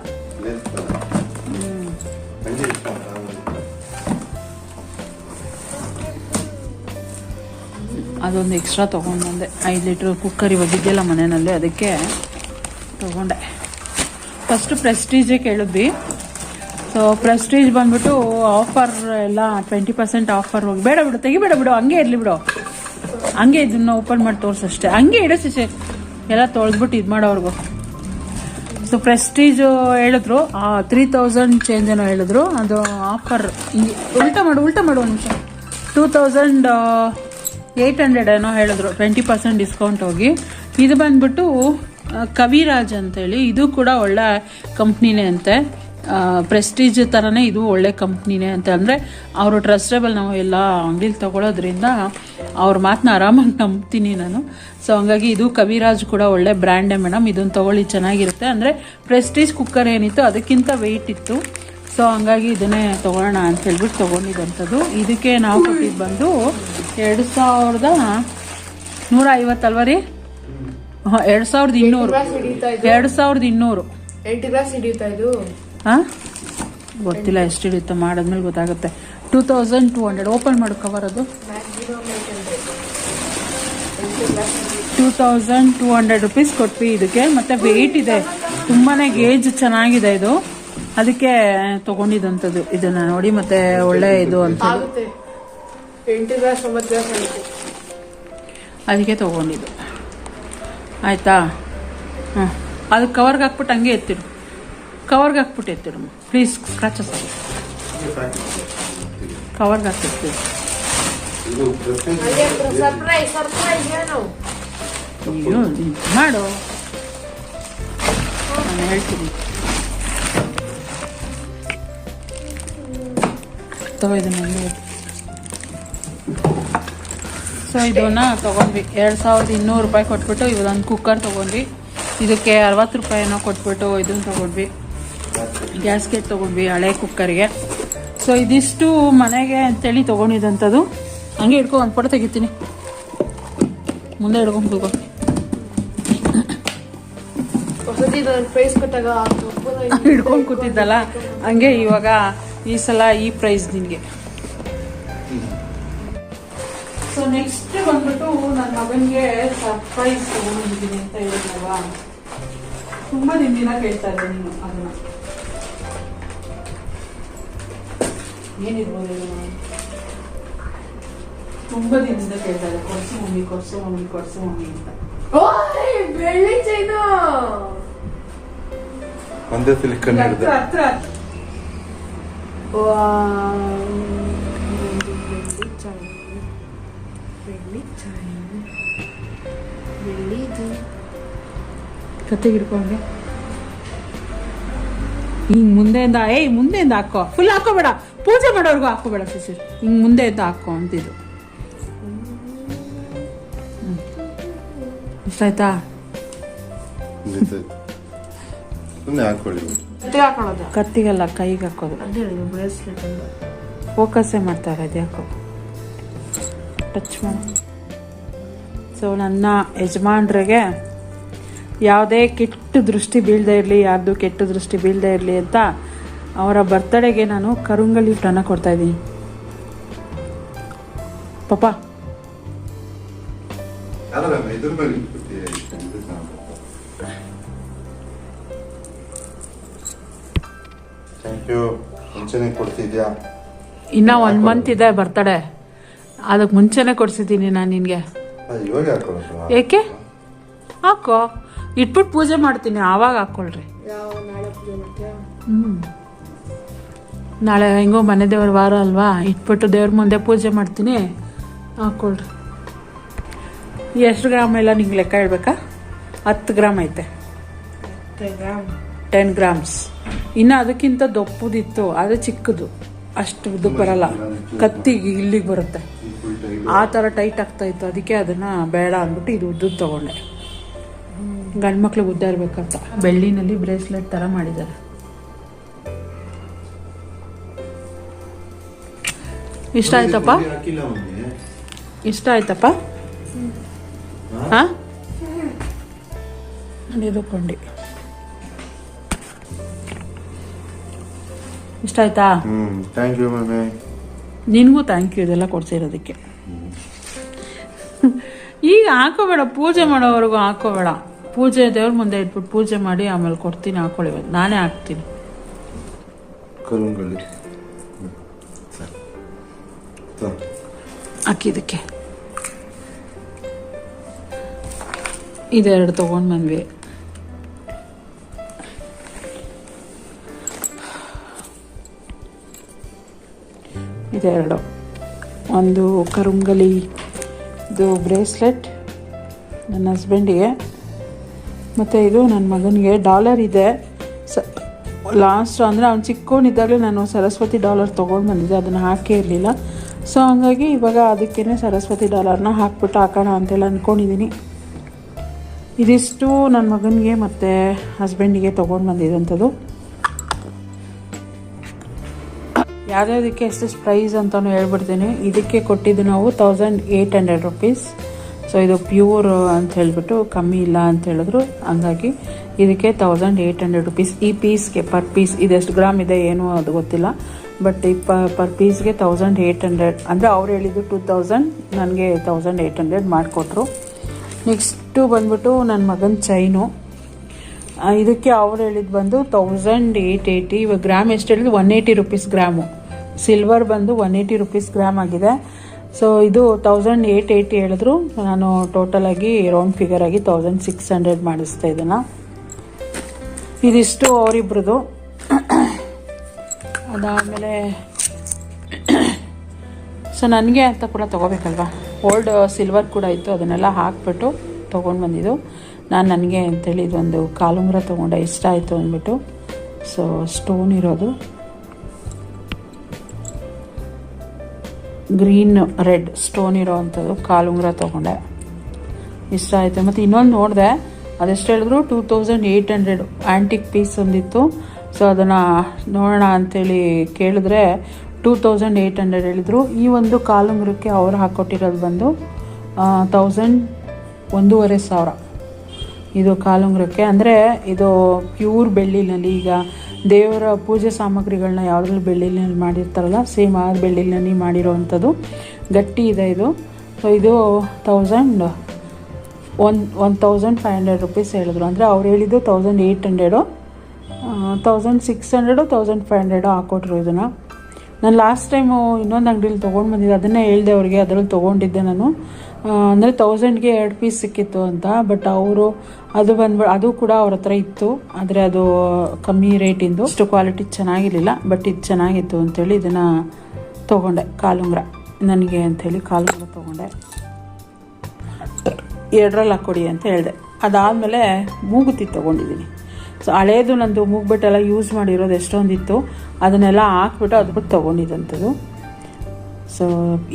ಅದೊಂದು ಎಕ್ಸ್ಟ್ರಾ ತೊಗೊಂಡು ಬಂದೆ. ಐದು ಲೀಟ್ರ್ ಕುಕ್ಕರ್ ಇವಾಗಿದೆಯಲ್ಲ ಮನೆಯಲ್ಲಿ ಅದಕ್ಕೆ ತೊಗೊಂಡೆ. ಫಸ್ಟು ಪ್ರೆಸ್ಟೀಜೇ ಕೇಳಿದ್ವಿ. ಸೊ ಪ್ರೆಸ್ಟೀಜ್ ಬಂದ್ಬಿಟ್ಟು ಆಫರ್ ಎಲ್ಲ ಟ್ವೆಂಟಿ ಪರ್ಸೆಂಟ್ ಆಫರ್ ಹೋಗಿ ಬೇಡ ಬಿಡು, ತೆಗಿಬೇಡ ಬಿಡು, ಹಂಗೆ ಇರಲಿ ಬಿಡು. ಹಂಗೆ ಇದನ್ನ ಓಪನ್ ಮಾಡಿ ತೋರಿಸಷ್ಟೇ. ಹಂಗೆ ಇಡು ಸಿಸೆ ಎಲ್ಲ ತೊಳೆದ್ಬಿಟ್ಟು ಇದು ಮಾಡೋರ್ಗು. ಸೊ ಪ್ರೆಸ್ಟೀಜು ಹೇಳಿದ್ರು. ತ್ರೀ ತೌಸಂಡ್ ಚೇಂಜ್ ಏನೋ ಹೇಳಿದ್ರು. ಅದು ಆಫರ್ ಉಲ್ಟ ಮಾಡು ಉಲ್ಟ ಮಾಡು ಒಂದು ನಿಮಿಷ. ಟೂ ತೌಸಂಡ್ ಏಯ್ಟ್ ಹಂಡ್ರೆಡ್ ಏನೋ ಹೇಳಿದ್ರು. ಟ್ವೆಂಟಿ ಪರ್ಸೆಂಟ್ ಡಿಸ್ಕೌಂಟ್ ಹೋಗಿ. ಇದು ಬಂದ್ಬಿಟ್ಟು ಕವಿರಾಜ್ ಅಂತೇಳಿ. ಇದು ಕೂಡ ಒಳ್ಳೆ ಕಂಪ್ನಿನೇ ಅಂತೆ. ಪ್ರೆಸ್ಟೀಜ್ ಥರನೇ ಇದು ಒಳ್ಳೆ ಕಂಪ್ನಿನೇ ಅಂತ ಅಂದರೆ ಅವರು ಟ್ರಸ್ಟೇಬಲ್ ನಾವು ಎಲ್ಲ ಅಂಗಡಿಲಿ ತಗೊಳ್ಳೋದ್ರಿಂದ ಅವ್ರ ಮಾತನ್ನ ಆರಾಮಾಗಿ ನಂಬ್ತೀನಿ ನಾನು. ಸೊ ಹಂಗಾಗಿ ಇದು ಕವಿರಾಜ್ ಕೂಡ ಒಳ್ಳೆ ಬ್ರ್ಯಾಂಡೇ ಮೇಡಮ್ ಇದನ್ನು ತಗೊಳ್ಳಿ ಚೆನ್ನಾಗಿರುತ್ತೆ. ಅಂದರೆ ಪ್ರೆಸ್ಟೀಜ್ ಕುಕ್ಕರ್ ಏನಿತ್ತು ಅದಕ್ಕಿಂತ ವೆಯ್ಟ್ ಇತ್ತು. ಸೊ ಹಂಗಾಗಿ ಇದನ್ನೇ ತೊಗೊಳ್ಳೋಣ ಅಂತ ಹೇಳ್ಬಿಟ್ಟು ತೊಗೊಂಡಿದ್ದಂಥದ್ದು ಇದಕ್ಕೆ ನಾವು ಕೊಟ್ಟಿದ್ದು ಬಂದು ಎರಡು ಸಾವಿರದ ನೂರ ಐವತ್ತಲ್ವ ರೀ? ಹಾಂ ಎರಡು ಸಾವಿರದ ಇನ್ನೂರು. ಎರಡು ಸಾವಿರದ ಇನ್ನೂರು. ಎಂಟು ಗ್ಲಾಸ್ ಹಿಡಿಯುತ್ತಾ ಇದು? ಹಾಂ ಗೊತ್ತಿಲ್ಲ ಎಷ್ಟು ಹಿಡಿಯುತ್ತೆ ಮಾಡಿದ್ಮೇಲೆ ಗೊತ್ತಾಗುತ್ತೆ. Two thousand two hundred open ಮಾಡು ಕವರ್ ಅದು. Two thousand two hundred rupees ಕೊಟ್ವಿ ಇದಕ್ಕೆ ಮತ್ತೆ ವೆಯ್ಟ್ ಇದೆ. ತುಂಬಾನೇ ಗೇಜ್ ಚೆನ್ನಾಗಿದೆ ಇದು. ಅದಕ್ಕೆ ತೊಗೊಂಡಿದ್ದಂಥದ್ದು ಇದನ್ನ ನೋಡಿ ಮತ್ತೆ ಒಳ್ಳೆ ಇದು ಅಂತ. ಅದಕ್ಕೆ ತಗೊಂಡಿದ್ದು. ಆಯ್ತಾ? ಹಾಂ ಅದು ಕವರ್ಗೆ ಹಾಕ್ಬಿಟ್ಟು ಹಂಗೆ ಎತ್ತಿಡು. ಕವರ್ಗೆ ಹಾಕ್ಬಿಟ್ಟು ನಮ್ಮ. ಪ್ಲೀಸ್ ಪ್ಯಾಕ್ ಮಾಡಿ. ಕವರ್ಗೆ ಅಯ್ಯೋ ಮಾಡು. ನಾನು ಹೇಳ್ತೀನಿ. ಸೊ ಇದನ್ನ ತಗೊಂಡ್ವಿ. ಎರಡು ಸಾವಿರದ ಇನ್ನೂರು ರೂಪಾಯಿ ಕೊಟ್ಬಿಟ್ಟು ಇದೊಂದು ಕುಕ್ಕರ್ ತಗೊಂಡ್ವಿ. ಇದಕ್ಕೆ ಅರವತ್ತು ರೂಪಾಯಿನೋ ಕೊಟ್ಬಿಟ್ಟು ಇದನ್ನ ತಗೊಂಡ್ವಿ. ಗ್ಯಾಸ್ಗೆಟ್ ತೊಗೊಂಡ್ವಿ ಹಳೆ ಕುಕ್ಕರ್ಗೆ. ಸೊ ಇದಿಷ್ಟು ಮನೆಗೆ ಅಂತೇಳಿ ತೊಗೊಂಡಿದ್ದಂಥದ್ದು ಹಂಗೆ ಹಿಡ್ಕೊ ಒಂದು ಫೋಟೋ ತೆಗಿತೀನಿ. ಮುಂದೆ ಹಿಡ್ಕೊಂಡು ಹೋಗೋ. ಹಿಡ್ಕೊಂಡು ಕೂತಿದ್ದಲ್ಲ ಹಂಗೆ ಇವಾಗ ಈ ಸಲ ಈ ಪ್ರೈಸ್ ನಿನಗೆ. ಸೊ ನೆಕ್ಸ್ಟ್ ಬಂದ್ಬಿಟ್ಟು ನನ್ನ ಮಗನಿಗೆ ಸರ್ಪ್ರೈಸ್ ತಗೊಂಡಿದ್ದೀನಿ ಅಂತ ಹೇಳಿದ್ನಲ್ವಾ? ತುಂಬ ನಿನ್ನ ಕೇಳ್ತಾ ಇದ್ದೆ ನೀನು ಅದನ್ನ. ಏನಿರ್ಬೋದು? ತುಂಬ ದಿನದಿಂದ ಕೇಳ್ತಾರೆ ಕೊಡ್ಸು ಮಮ್ಮಿ ಕೊಡ್ಸು ಮಮ್ಮಿ ಕೊಡ್ಸು ಮಮ್ಮಿ ಅಂತ. ಓಯ್ ಬೆಳ್ಳಿ ಚೈನು! ಒಂದೇ ಸಿಲಿಕನ್ ಹತ್ರ ಹಿಂಗ್ ಮುಂದೆಯಿಂದ ಏಯ್ ಮುಂದೆಯಿಂದ ಹಾಕೋ. ಫುಲ್ ಹಾಕೋಬೇಡ. ಪೂಜೆ ಮಾಡೋರ್ಗು ಹಾಕೋಬೇಡ ಸಿಸಿರ್ ಹಿಂಗೆ ಮುಂದೆ ಮುಂದೆಯಿಂದ ಹಾಕೋ ಅಂತಿದ್ದು. ಇಷ್ಟ ಆಯ್ತಾ. ಕತ್ತಿಗೆಲ್ಲ ಕೈಗೆ ಹಾಕೋದು. ಅದೇ ಬ್ರೇಸ್ಲೆಟ್ ಅಂತ ಫೋಕಸ್ಸೇ ಮಾಡ್ತಾರೆ ಅದು ಯಾಕೋ? ಟಚ್ ಮಾಡಿ. ಸೊ ನನ್ನ ಯಜಮಾನ್ರಿಗೆ ಯಾವುದೇ ಕೆಟ್ಟ ದೃಷ್ಟಿ ಬೀಳದೆ ಇರಲಿ ಯಾರ್ದು ಕೆಟ್ಟ ದೃಷ್ಟಿ ಬೀಳದೆ ಇರಲಿ ಅಂತ ಅವರ ಬರ್ತಡೆಗೆ ನಾನು ಕರುಂಗಲಿ ಲಿಫ್ಟನ್ನು ಕೊಡ್ತಾ ಇದ್ದೀನಿ. ಪಾಪ ಇನ್ನ ಒಂದ್ ಒನ್ ಮಂತ್ ಇದೆ ಬರ್ತಡೆ ಅದಕ್ಕೆ ಮುಂಚೆನೆ ಕೊಡ್ಸಿದ್ದೀನಿ ನಾನು ನಿನಗೆ. ಏಕೆ? ಹಾಕೋ. ಇಟ್ಬಿಟ್ಟು ಪೂಜೆ ಮಾಡ್ತೀನಿ ಆವಾಗ ಹಾಕ್ಕೊಳ್ರಿ ಯಾವ ನಾಳೆ ಹೆಂಗೋ ಮನೆ ದೇವ್ರ ವಾರ ಅಲ್ವಾ? ಇಟ್ಬಿಟ್ಟು ದೇವ್ರ ಮುಂದೆ ಪೂಜೆ ಮಾಡ್ತೀನಿ. ಹಾಕೊಳ್ರಿ. ಎಷ್ಟು ಗ್ರಾಮ್ ಎಲ್ಲ ನಿಂಗೆ ಲೆಕ್ಕ ಹೇಳ್ಬೇಕಾ? ಹತ್ತು ಗ್ರಾಮ್ ಐತೆ. ಗ್ರಾಮ್. Ten grams. ಇನ್ನು ಅದಕ್ಕಿಂತ ದೊಪ್ಪದಿತ್ತು ಅದು ಚಿಕ್ಕದು. ಅಷ್ಟು ಇದಕ್ಕೆ ಬರಲ್ಲ. ಕತ್ತಿಗೆ ಇಲ್ಲಿಗೆ ಬರುತ್ತೆ. ಆ ಥರ ಟೈಟ್ ಆಗ್ತಾ ಇತ್ತು. ಅದಕ್ಕೆ ಅದನ್ನು ಬೇಡ ಅಂದ್ಬಿಟ್ಟು ಇದು ಉದ್ದದ್ದು ತಗೊಂಡೆ. ಗಂಡು ಮಕ್ಳಿಗೆ ಉದ್ದ ಇರಬೇಕಂತ. ಬೆಳ್ಳಿನಲ್ಲಿ ಬ್ರೇಸ್ಲೆಟ್ ಥರ ಮಾಡಿದ್ದಾರೆ. ಇಷ್ಟ ಆಯ್ತಪ್ಪ? ಇಷ್ಟ ಆಯ್ತಪ್ಪ? ಹಾ? ಕೊಂಡಿ ಇಷ್ಟ ಆಯ್ತಾ? Thank you mummy. ನಿನಗೂ ಥ್ಯಾಂಕ್ ಯು ಇದೆಲ್ಲ ಕೊಡ್ಸಿರೋದಕ್ಕೆ ಈಗ ಹಾಕೋಬೇಡ ಪೂಜೆ ಮಾಡೋವರೆಗೂ ಹಾಕೋಬೇಡ. ಪೂಜೆ ದೇವ್ರ ಮುಂದೆ ಇಟ್ಬಿಟ್ಟು ಪೂಜೆ ಮಾಡಿ ಆಮೇಲೆ ಕೊಡ್ತೀನಿ ಹಾಕೊಳ್ಳಿ. ನಾನೇ ಹಾಕ್ತೀನಿ. ಹಾಕಿದ್ದಕ್ಕೆ ಇದೆರಡು ತೊಗೊಂಡು ಬಂದ್ವಿ. ಇದೆರಡು. ಒಂದು ಕರುಂಗಲಿ, ಇದು ಬ್ರೇಸ್ಲೆಟ್, ನನ್ನ ಹಸ್ಬೆಂಡಿಗೆ. ಮತ್ತು ಇದು ನನ್ನ ಮಗನಿಗೆ. ಡಾಲರ್ ಇದೆ. ಸ, ಲಾಸ್ಟ್ ಅಂದರೆ ಅವ್ನು ಚಿಕ್ಕವನಿದ್ದಾಗಲೇ ನಾನು ಸರಸ್ವತಿ ಡಾಲರ್ ತೊಗೊಂಡು ಬಂದಿದ್ದೆ. ಅದನ್ನು ಹಾಕೇ ಇರಲಿಲ್ಲ. ಸೊ ಹಂಗಾಗಿ ಇವಾಗ ಅದಕ್ಕೇ ಸರಸ್ವತಿ ಡಾಲರ್ನ ಹಾಕ್ಬಿಟ್ಟು ಹಾಕೋಣ ಅಂತೆಲ್ಲ ಅಂದ್ಕೊಂಡಿದ್ದೀನಿ ಇದಿಷ್ಟು ನನ್ನ ಮಗನಿಗೆ ಮತ್ತು ಹಸ್ಬೆಂಡಿಗೆ ತೊಗೊಂಡು ಬಂದಿದ್ದಂಥದ್ದು ಯಾವ್ಯಾವುದಕ್ಕೆ ಎಷ್ಟೆಷ್ಟು ಪ್ರೈಸ್ ಅಂತಲೂ ಹೇಳ್ಬಿಡ್ತೀನಿ. ಇದಕ್ಕೆ ಕೊಟ್ಟಿದ್ದು ನಾವು thousand eight hundred rupees so ಇದು ಪ್ಯೂರ್ ಅಂತ ಹೇಳಿಬಿಟ್ಟು ಕಮ್ಮಿ ಇಲ್ಲ ಅಂತ ಹೇಳಿದ್ರು. ಹಂಗಾಗಿ ಇದಕ್ಕೆ ತೌಸಂಡ್ ಏಯ್ಟ್ ಹಂಡ್ರೆಡ್ ರುಪೀಸ್ ಈ ಪೀಸ್ಗೆ ಪರ್ ಪೀಸ್ ಇದೆಷ್ಟು ಗ್ರಾಮ್ ಇದೆ ಏನು ಅದು ಗೊತ್ತಿಲ್ಲ. ಬಟ್ ಈ ಪ ಪರ್ ಪೀಸ್ಗೆ ತೌಸಂಡ್ ಏಯ್ಟ್ ಹಂಡ್ರೆಡ್ ಅಂದರೆ ಅವ್ರು ಹೇಳಿದ್ದು ಟೂ ತೌಸಂಡ್ ನನಗೆ ತೌಸಂಡ್ ಏಯ್ಟ್ ಹಂಡ್ರೆಡ್ ಮಾಡಿಕೊಟ್ರು. ನೆಕ್ಸ್ಟು ಬಂದ್ಬಿಟ್ಟು ನನ್ನ ಮಗನ ಚೈನು ಇದಕ್ಕೆ ಅವ್ರು ಹೇಳಿದ್ದು ಬಂದು ತೌಸಂಡ್ ಏಯ್ಟ್ ಏಯ್ಟಿ ಇವಾಗ ಗ್ರಾಮ್ ಎಷ್ಟು ಹೇಳಿದ್ರು? One eighty rupees gram silver ಬಂದು ಒನ್ ಏಯ್ಟಿ ರುಪೀಸ್ ಗ್ರಾಮ್ ಆಗಿದೆ. ಸೊ ಇದು ತೌಸಂಡ್ ಏಯ್ಟ್ ಏಯ್ಟಿ ಹೇಳಿದ್ರು. ನಾನು ಟೋಟಲ್ ಆಗಿ ರೌಂಡ್ ಫಿಗರ್ ಆಗಿ ತೌಸಂಡ್ ಸಿಕ್ಸ್ ಹಂಡ್ರೆಡ್ ಮಾಡಿಸ್ತಾ ಇದನ್ನು ಇದಿಷ್ಟು ಅವರಿಬ್ರದ್ದು ಅದಾದಮೇಲೆ ಸೊ ನನಗೆ ಅಂತ ಕೂಡ ತೊಗೋಬೇಕಲ್ವಾ? ಓಲ್ಡ್ ಸಿಲ್ವರ್ ಕೂಡ ಇತ್ತು, ಅದನ್ನೆಲ್ಲ ಹಾಕ್ಬಿಟ್ಟು ತೊಗೊಂಡು ಬಂದಿದ್ದು. ನಾನು ನನಗೆ ಅಂತೇಳಿ ಇದೊಂದು ಕಾಲುಂಗ್ರ ತೊಗೊಂಡೆ, ಇಷ್ಟ ಆಯಿತು ಅಂದ್ಬಿಟ್ಟು. ಸೊ ಸ್ಟೋನ್ ಇರೋದು. ಗ್ರೀನ್ ರೆಡ್ ಸ್ಟೋನ್ ಇರೋ ಅಂಥದ್ದು ಕಾಲುಂಗ್ರ ತೊಗೊಂಡೆ. ಇಷ್ಟ ಆಯಿತು. ಮತ್ತು ಇನ್ನೊಂದು ನೋಡಿದೆ, ಅದೆಷ್ಟು ಹೇಳಿದ್ರು two thousand eight hundred antique piece ಒಂದಿತ್ತು. ಸೊ ಅದನ್ನು ನೋಡೋಣ ಅಂಥೇಳಿ ಕೇಳಿದ್ರೆ ಟೂ ತೌಸಂಡ್ ಏಯ್ಟ್ ಹಂಡ್ರೆಡ್ ಹೇಳಿದರು. ಈ ಒಂದು ಕಾಲುಂಗ್ರಕ್ಕೆ ಅವ್ರು ಹಾಕ್ಕೊಟ್ಟಿರೋದು ಬಂದು ತೌಸಂಡ್ ಒಂದೂವರೆ ಸಾವಿರ. ಇದು ಕಾಲುಂಗ್ರಕ್ಕೆ. ಅಂದರೆ ಇದು ಪ್ಯೂರ್ ಬೆಳ್ಳಿನಲ್ಲಿ ಈಗ ದೇವರ ಪೂಜೆ ಸಾಮಗ್ರಿಗಳನ್ನ ಯಾವುದ್ರಲ್ಲಿ ಬೆಳ್ಳಿನಲ್ಲಿ ಮಾಡಿರ್ತಾರಲ್ಲ ಸೇಮ್ ಆ ಬೆಳ್ಳಿನಲ್ಲಿ ಮಾಡಿರೋವಂಥದ್ದು. ಗಟ್ಟಿ ಇದೆ ಇದು. ಸೊ ಇದು thousand one one thousand five hundred rupees ಹೇಳಿದ್ರು. ಅಂದರೆ ಅವ್ರು ಹೇಳಿದ್ದು thousand eight hundred thousand six hundred thousand five hundred ಹಾಕ್ಕೊಟ್ರು ಇದನ್ನು. ನಾನು ಲಾಸ್ಟ್ ಟೈಮು ಇನ್ನೊಂದು ಅಂಗಡಿಲಿ ತೊಗೊಂಡು ಬಂದಿದ್ದೆ. ಅದನ್ನೇ ಹೇಳಿದೆ ಅವ್ರಿಗೆ ಅದರಲ್ಲಿ ತೊಗೊಂಡಿದ್ದೆ ನಾನು. ಅಂದರೆ ತೌಸಂಡ್ಗೆ ಎರಡು ಪೀಸ್ ಸಿಕ್ಕಿತ್ತು ಅಂತ ಬಟ್ ಅವರು ಅದು ಬಂದ್ಬಿಟ್ಟು ಅದು ಕೂಡ ಅವ್ರ ಹತ್ರ ಇತ್ತು. ಆದರೆ ಅದು ಕಮ್ಮಿ ರೇಟಿಂದು ಅಷ್ಟು ಕ್ವಾಲಿಟಿ ಚೆನ್ನಾಗಿರಲಿಲ್ಲ ಬಟ್ ಇದು ಚೆನ್ನಾಗಿತ್ತು ಅಂತೇಳಿ ಇದನ್ನು ತೊಗೊಂಡೆ ಕಾಲುಂಗ್ರ ನನಗೆ ಅಂಥೇಳಿ ಕಾಲುಂಗ್ರ ತೊಗೊಂಡೆ. ಎರಡರಲ್ಲಿ ಹಾಕ್ಕೊಡಿ ಅಂತ ಹೇಳಿದೆ. ಅದಾದಮೇಲೆ ಮೂಗುತಿ ತೊಗೊಂಡಿದ್ದೀನಿ ಸೊ ಹಳೇದು ನಂದು ಮೂಗ್ಬಿಟ್ಟೆಲ್ಲ ಯೂಸ್ ಮಾಡಿರೋದು ಎಷ್ಟೊಂದಿತ್ತು, ಅದನ್ನೆಲ್ಲ ಹಾಕ್ಬಿಟ್ಟು ಅದು ಬಿಟ್ಟು ತೊಗೊಂಡಿದ್ದಂಥದ್ದು. ಸೊ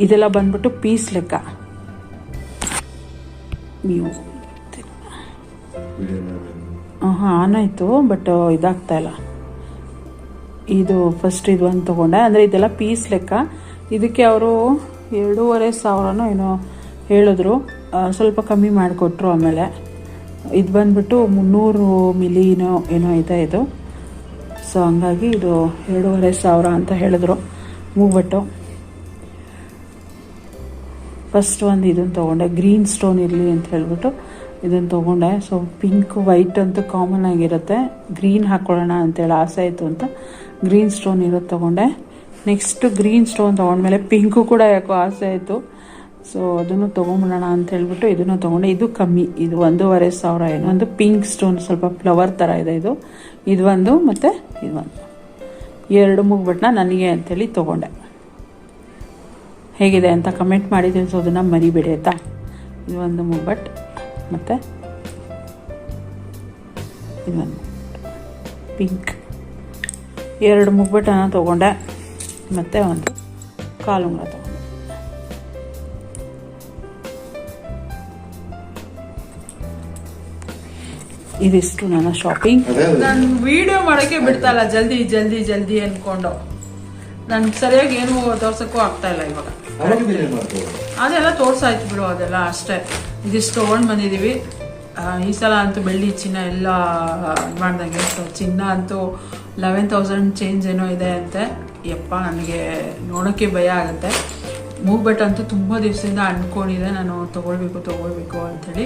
ಇದೆಲ್ಲ ಬಂದ್ಬಿಟ್ಟು ಪೀಸ್ ಲೆಕ್ಕ. ನೀವು ಹಾಂ ಆನ್ ಆಯಿತು ಬಟ್ ಇದಾಗ್ತಾ ಇಲ್ಲ. ಇದು ಫಸ್ಟ್ ಇದು ಅಂತ ತೊಗೊಂಡೆ, ಅಂದರೆ ಇದೆಲ್ಲ ಪೀಸ್ ಲೆಕ್ಕ. ಇದಕ್ಕೆ ಅವರು ಎರಡೂವರೆ ಸಾವಿರನೋ ಏನೋ ಹೇಳಿದ್ರು. ಸ್ವಲ್ಪ ಕಮ್ಮಿ ಮಾಡಿಕೊಟ್ರು ಆಮೇಲೆ. ಇದು ಬಂದ್ಬಿಟ್ಟು ಮುನ್ನೂರು ಮಿಲಿನೋ ಏನೋ ಇದೆ ಇದು. ಸೊ ಹಂಗಾಗಿ ಇದು ಎರಡೂವರೆ ಸಾವಿರ ಅಂತ ಹೇಳಿದ್ರು. ಮೂಗ್ಬಿಟ್ಟು ಫಸ್ಟ್ ಒಂದು ಇದನ್ನು ತೊಗೊಂಡೆ. ಗ್ರೀನ್ ಸ್ಟೋನ್ ಇರಲಿ ಅಂತ ಹೇಳ್ಬಿಟ್ಟು ಇದನ್ನು ತೊಗೊಂಡೆ. ಸೊ ಪಿಂಕ್ ವೈಟ್ ಅಂತೂ ಕಾಮನ್ ಆಗಿರುತ್ತೆ. ಗ್ರೀನ್ ಹಾಕ್ಕೊಳ್ಳೋಣ ಅಂತೇಳಿ ಆಸೆ ಆಯಿತು ಅಂತ ಗ್ರೀನ್ ಸ್ಟೋನ್ ಇರೋದು ತೊಗೊಂಡೆ. ನೆಕ್ಸ್ಟ್ ಗ್ರೀನ್ ಸ್ಟೋನ್ ತೊಗೊಂಡ್ಮೇಲೆ ಪಿಂಕು ಕೂಡ ಯಾಕೋ ಆಸೆ ಆಯಿತು. ಸೊ ಅದನ್ನು ತೊಗೊಂಬಿಡೋಣ ಅಂತ ಹೇಳ್ಬಿಟ್ಟು ಇದನ್ನು ತೊಗೊಂಡೆ. ಇದು ಕಮ್ಮಿ. ಇದು ಒಂದೂವರೆ ಸಾವಿರ ಏನು ಒಂದು ಪಿಂಕ್ ಸ್ಟೋನ್ ಸ್ವಲ್ಪ ಫ್ಲವರ್ ಥರ ಇದೆ ಇದು. ಇದು ಒಂದು ಮತ್ತು ಇದು ಒಂದು. ಎರಡು ಮುಗ್ಬಿಟ್ನ ನನಗೆ ಅಂಥೇಳಿ ತೊಗೊಂಡೆ. ಹೇಗಿದೆ ಅಂತ ಕಮೆಂಟ್ ಸೊ ತಿಳಿಸೋದನ್ನು ಮರಿಬೇಡಿ ಆಯಿತಾ? ಇದು ಒಂದು ಮುಗ್ಬಟ್. ಮತ್ತು ಇದೊಂದು ಪಿಂಕ್ ಎರಡು ಮುಗ್ಬಟ್ಟನ್ನು ತೊಗೊಂಡೆ. ಮತ್ತು ಒಂದು ಕಾಲು ತೊಗೊಂಡೆ. ಇದಿಷ್ಟು ನನ್ನ ಶಾಪಿಂಗ್. ನಾನು ವಿಡಿಯೋ ಮಾಡೋಕ್ಕೆ ಬಿಡ್ತಾ ಇಲ್ಲ. ಜಲ್ದಿ ಜಲ್ದಿ ಜಲ್ದಿ ಅನ್ಕೊಂಡು. ನನ್ಗೆ ಸರಿಯಾಗಿ ಏನು ತೋರ್ಸಕ್ಕೂ ಆಗ್ತಾ ಇಲ್ಲ ಇವಾಗ? ಅದೆಲ್ಲ ತೋರ್ಸಾಯ್ತು ಬಿಡು ಅದೆಲ್ಲ ಅಷ್ಟೇ. ಇದಿಷ್ಟು ತೊಗೊಂಡು ಬಂದಿದ್ದೀವಿ ಈ ಸಲ ಅಂತೂ ಬೆಳ್ಳಿ ಚಿನ್ನ ಎಲ್ಲ ಇದು ಮಾಡ್ದಂಗೆ. ಸೊ ಚಿನ್ನ ಅಂತೂ ಲೆವೆನ್ ತೌಸಂಡ್ ಚೇಂಜ್ ಏನೋ ಇದೆ ಅಂತೆ. ಯಪ್ಪ ನನಗೆ ನೋಡೋಕ್ಕೆ ಭಯ ಆಗುತ್ತೆ. ಮೂಗ್ಬೆಟ್ ಅಂತೂ ತುಂಬ ದಿವಸದಿಂದ ಅನ್ಕೊಂಡಿದೆ ನಾನು ತೊಗೊಳ್ಬೇಕು ತೊಗೊಳ್ಬೇಕು ಅಂಥೇಳಿ.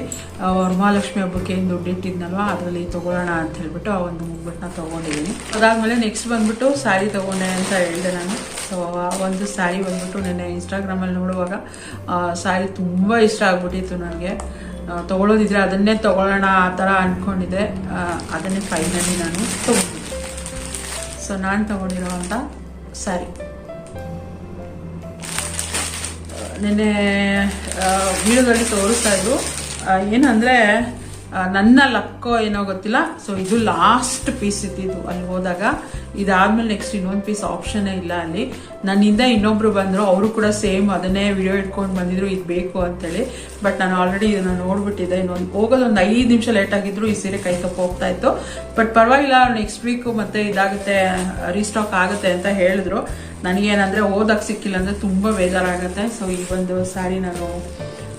ವರ್ಮಹಾಲಕ್ಷ್ಮಿ ಹಬ್ಬಕ್ಕೆ ಏನು ದುಡ್ಡಿಟ್ಟಿದ್ನಲ್ವ ಅದರಲ್ಲಿ ತೊಗೊಳ್ಳೋಣ ಅಂತ ಹೇಳ್ಬಿಟ್ಟು ಆ ಒಂದು ಮೂಗ್ಬೆಟ್ನ ತೊಗೊಂಡಿದ್ದೀನಿ. ಅದಾದಮೇಲೆ ನೆಕ್ಸ್ಟ್ ಬಂದುಬಿಟ್ಟು ಸ್ಯಾರಿ ತೊಗೊಂಡೆ ಅಂತ ಹೇಳಿದೆ ನಾನು. ಸೊ ಆ ಒಂದು ಸ್ಯಾರಿ ಬಂದ್ಬಿಟ್ಟು ನೆನ್ನೆ ಇನ್ಸ್ಟಾಗ್ರಾಮಲ್ಲಿ ನೋಡುವಾಗ ಸ್ಯಾರಿ ತುಂಬ ಇಷ್ಟ ಆಗ್ಬಿಟ್ಟಿತ್ತು ನನಗೆ. ತೊಗೊಳ್ಳೋದಿದ್ರೆ ಅದನ್ನೇ ತೊಗೊಳ್ಳೋಣ ಆ ಥರ ಅಂದ್ಕೊಂಡಿದ್ದೆ. ಅದನ್ನೇ ಫೈನಲಿ ನಾನು ತೊಗೊಂಡಿದ್ದೆ. ಸೊ ನಾನು ತೊಗೊಂಡಿರೋವಂಥ ಸ್ಯಾರಿ ನಿನ್ನೆ ವಿಡಿಯೋದಲ್ಲಿ ತೋರಿಸ್ತಾ ಇದ್ರು. ಏನಂದರೆ ನನ್ನ ಲಕ್ಕೋ ಏನೋ ಗೊತ್ತಿಲ್ಲ. ಸೊ ಇದು ಲಾಸ್ಟ್ ಪೀಸ್ ಇದ್ದಿದ್ದು ಅಲ್ಲಿ ಹೋದಾಗ. ಇದಾದ್ಮೇಲೆ ನೆಕ್ಸ್ಟ್ ಇನ್ನೊಂದು ಪೀಸ್ ಆಪ್ಷನ್ನೇ ಇಲ್ಲ ಅಲ್ಲಿ. ನನ್ನಿಂದ ಇನ್ನೊಬ್ರು ಬಂದರು, ಅವರು ಕೂಡ ಸೇಮ್ ಅದನ್ನೇ ವಿಡಿಯೋ ಇಟ್ಕೊಂಡು ಬಂದಿದ್ರು, ಇದು ಬೇಕು ಅಂತೇಳಿ. ಬಟ್ ನಾನು ಆಲ್ರೆಡಿ ಇದನ್ನು ನೋಡ್ಬಿಟ್ಟಿದ್ದೆ. ಇನ್ನೊಂದು, ಹೋಗೋದು ಒಂದು ಐದು ನಿಮಿಷ ಲೇಟ್ ಆಗಿದ್ರು, ಈ ಸೀರೆ ಕೈ ತಪ್ಪು ಹೋಗ್ತಾ ಇತ್ತು. ಬಟ್ ಪರವಾಗಿಲ್ಲ ನೆಕ್ಸ್ಟ್ ವೀಕು ಮತ್ತೆ ಇದಾಗುತ್ತೆ ರೀಸ್ಟಾಕ್ ಆಗುತ್ತೆ ಅಂತ ಹೇಳಿದ್ರು. ನನಗೇನಂದ್ರೆ ಓದಕ್ಕೆ ಸಿಕ್ಕಿಲ್ಲ ಅಂದ್ರೆ ತುಂಬಾ ಬೇಜಾರಾಗುತ್ತೆ. ಸೊ ಈ ಒಂದು ಸ್ಯಾರಿ ನಾನು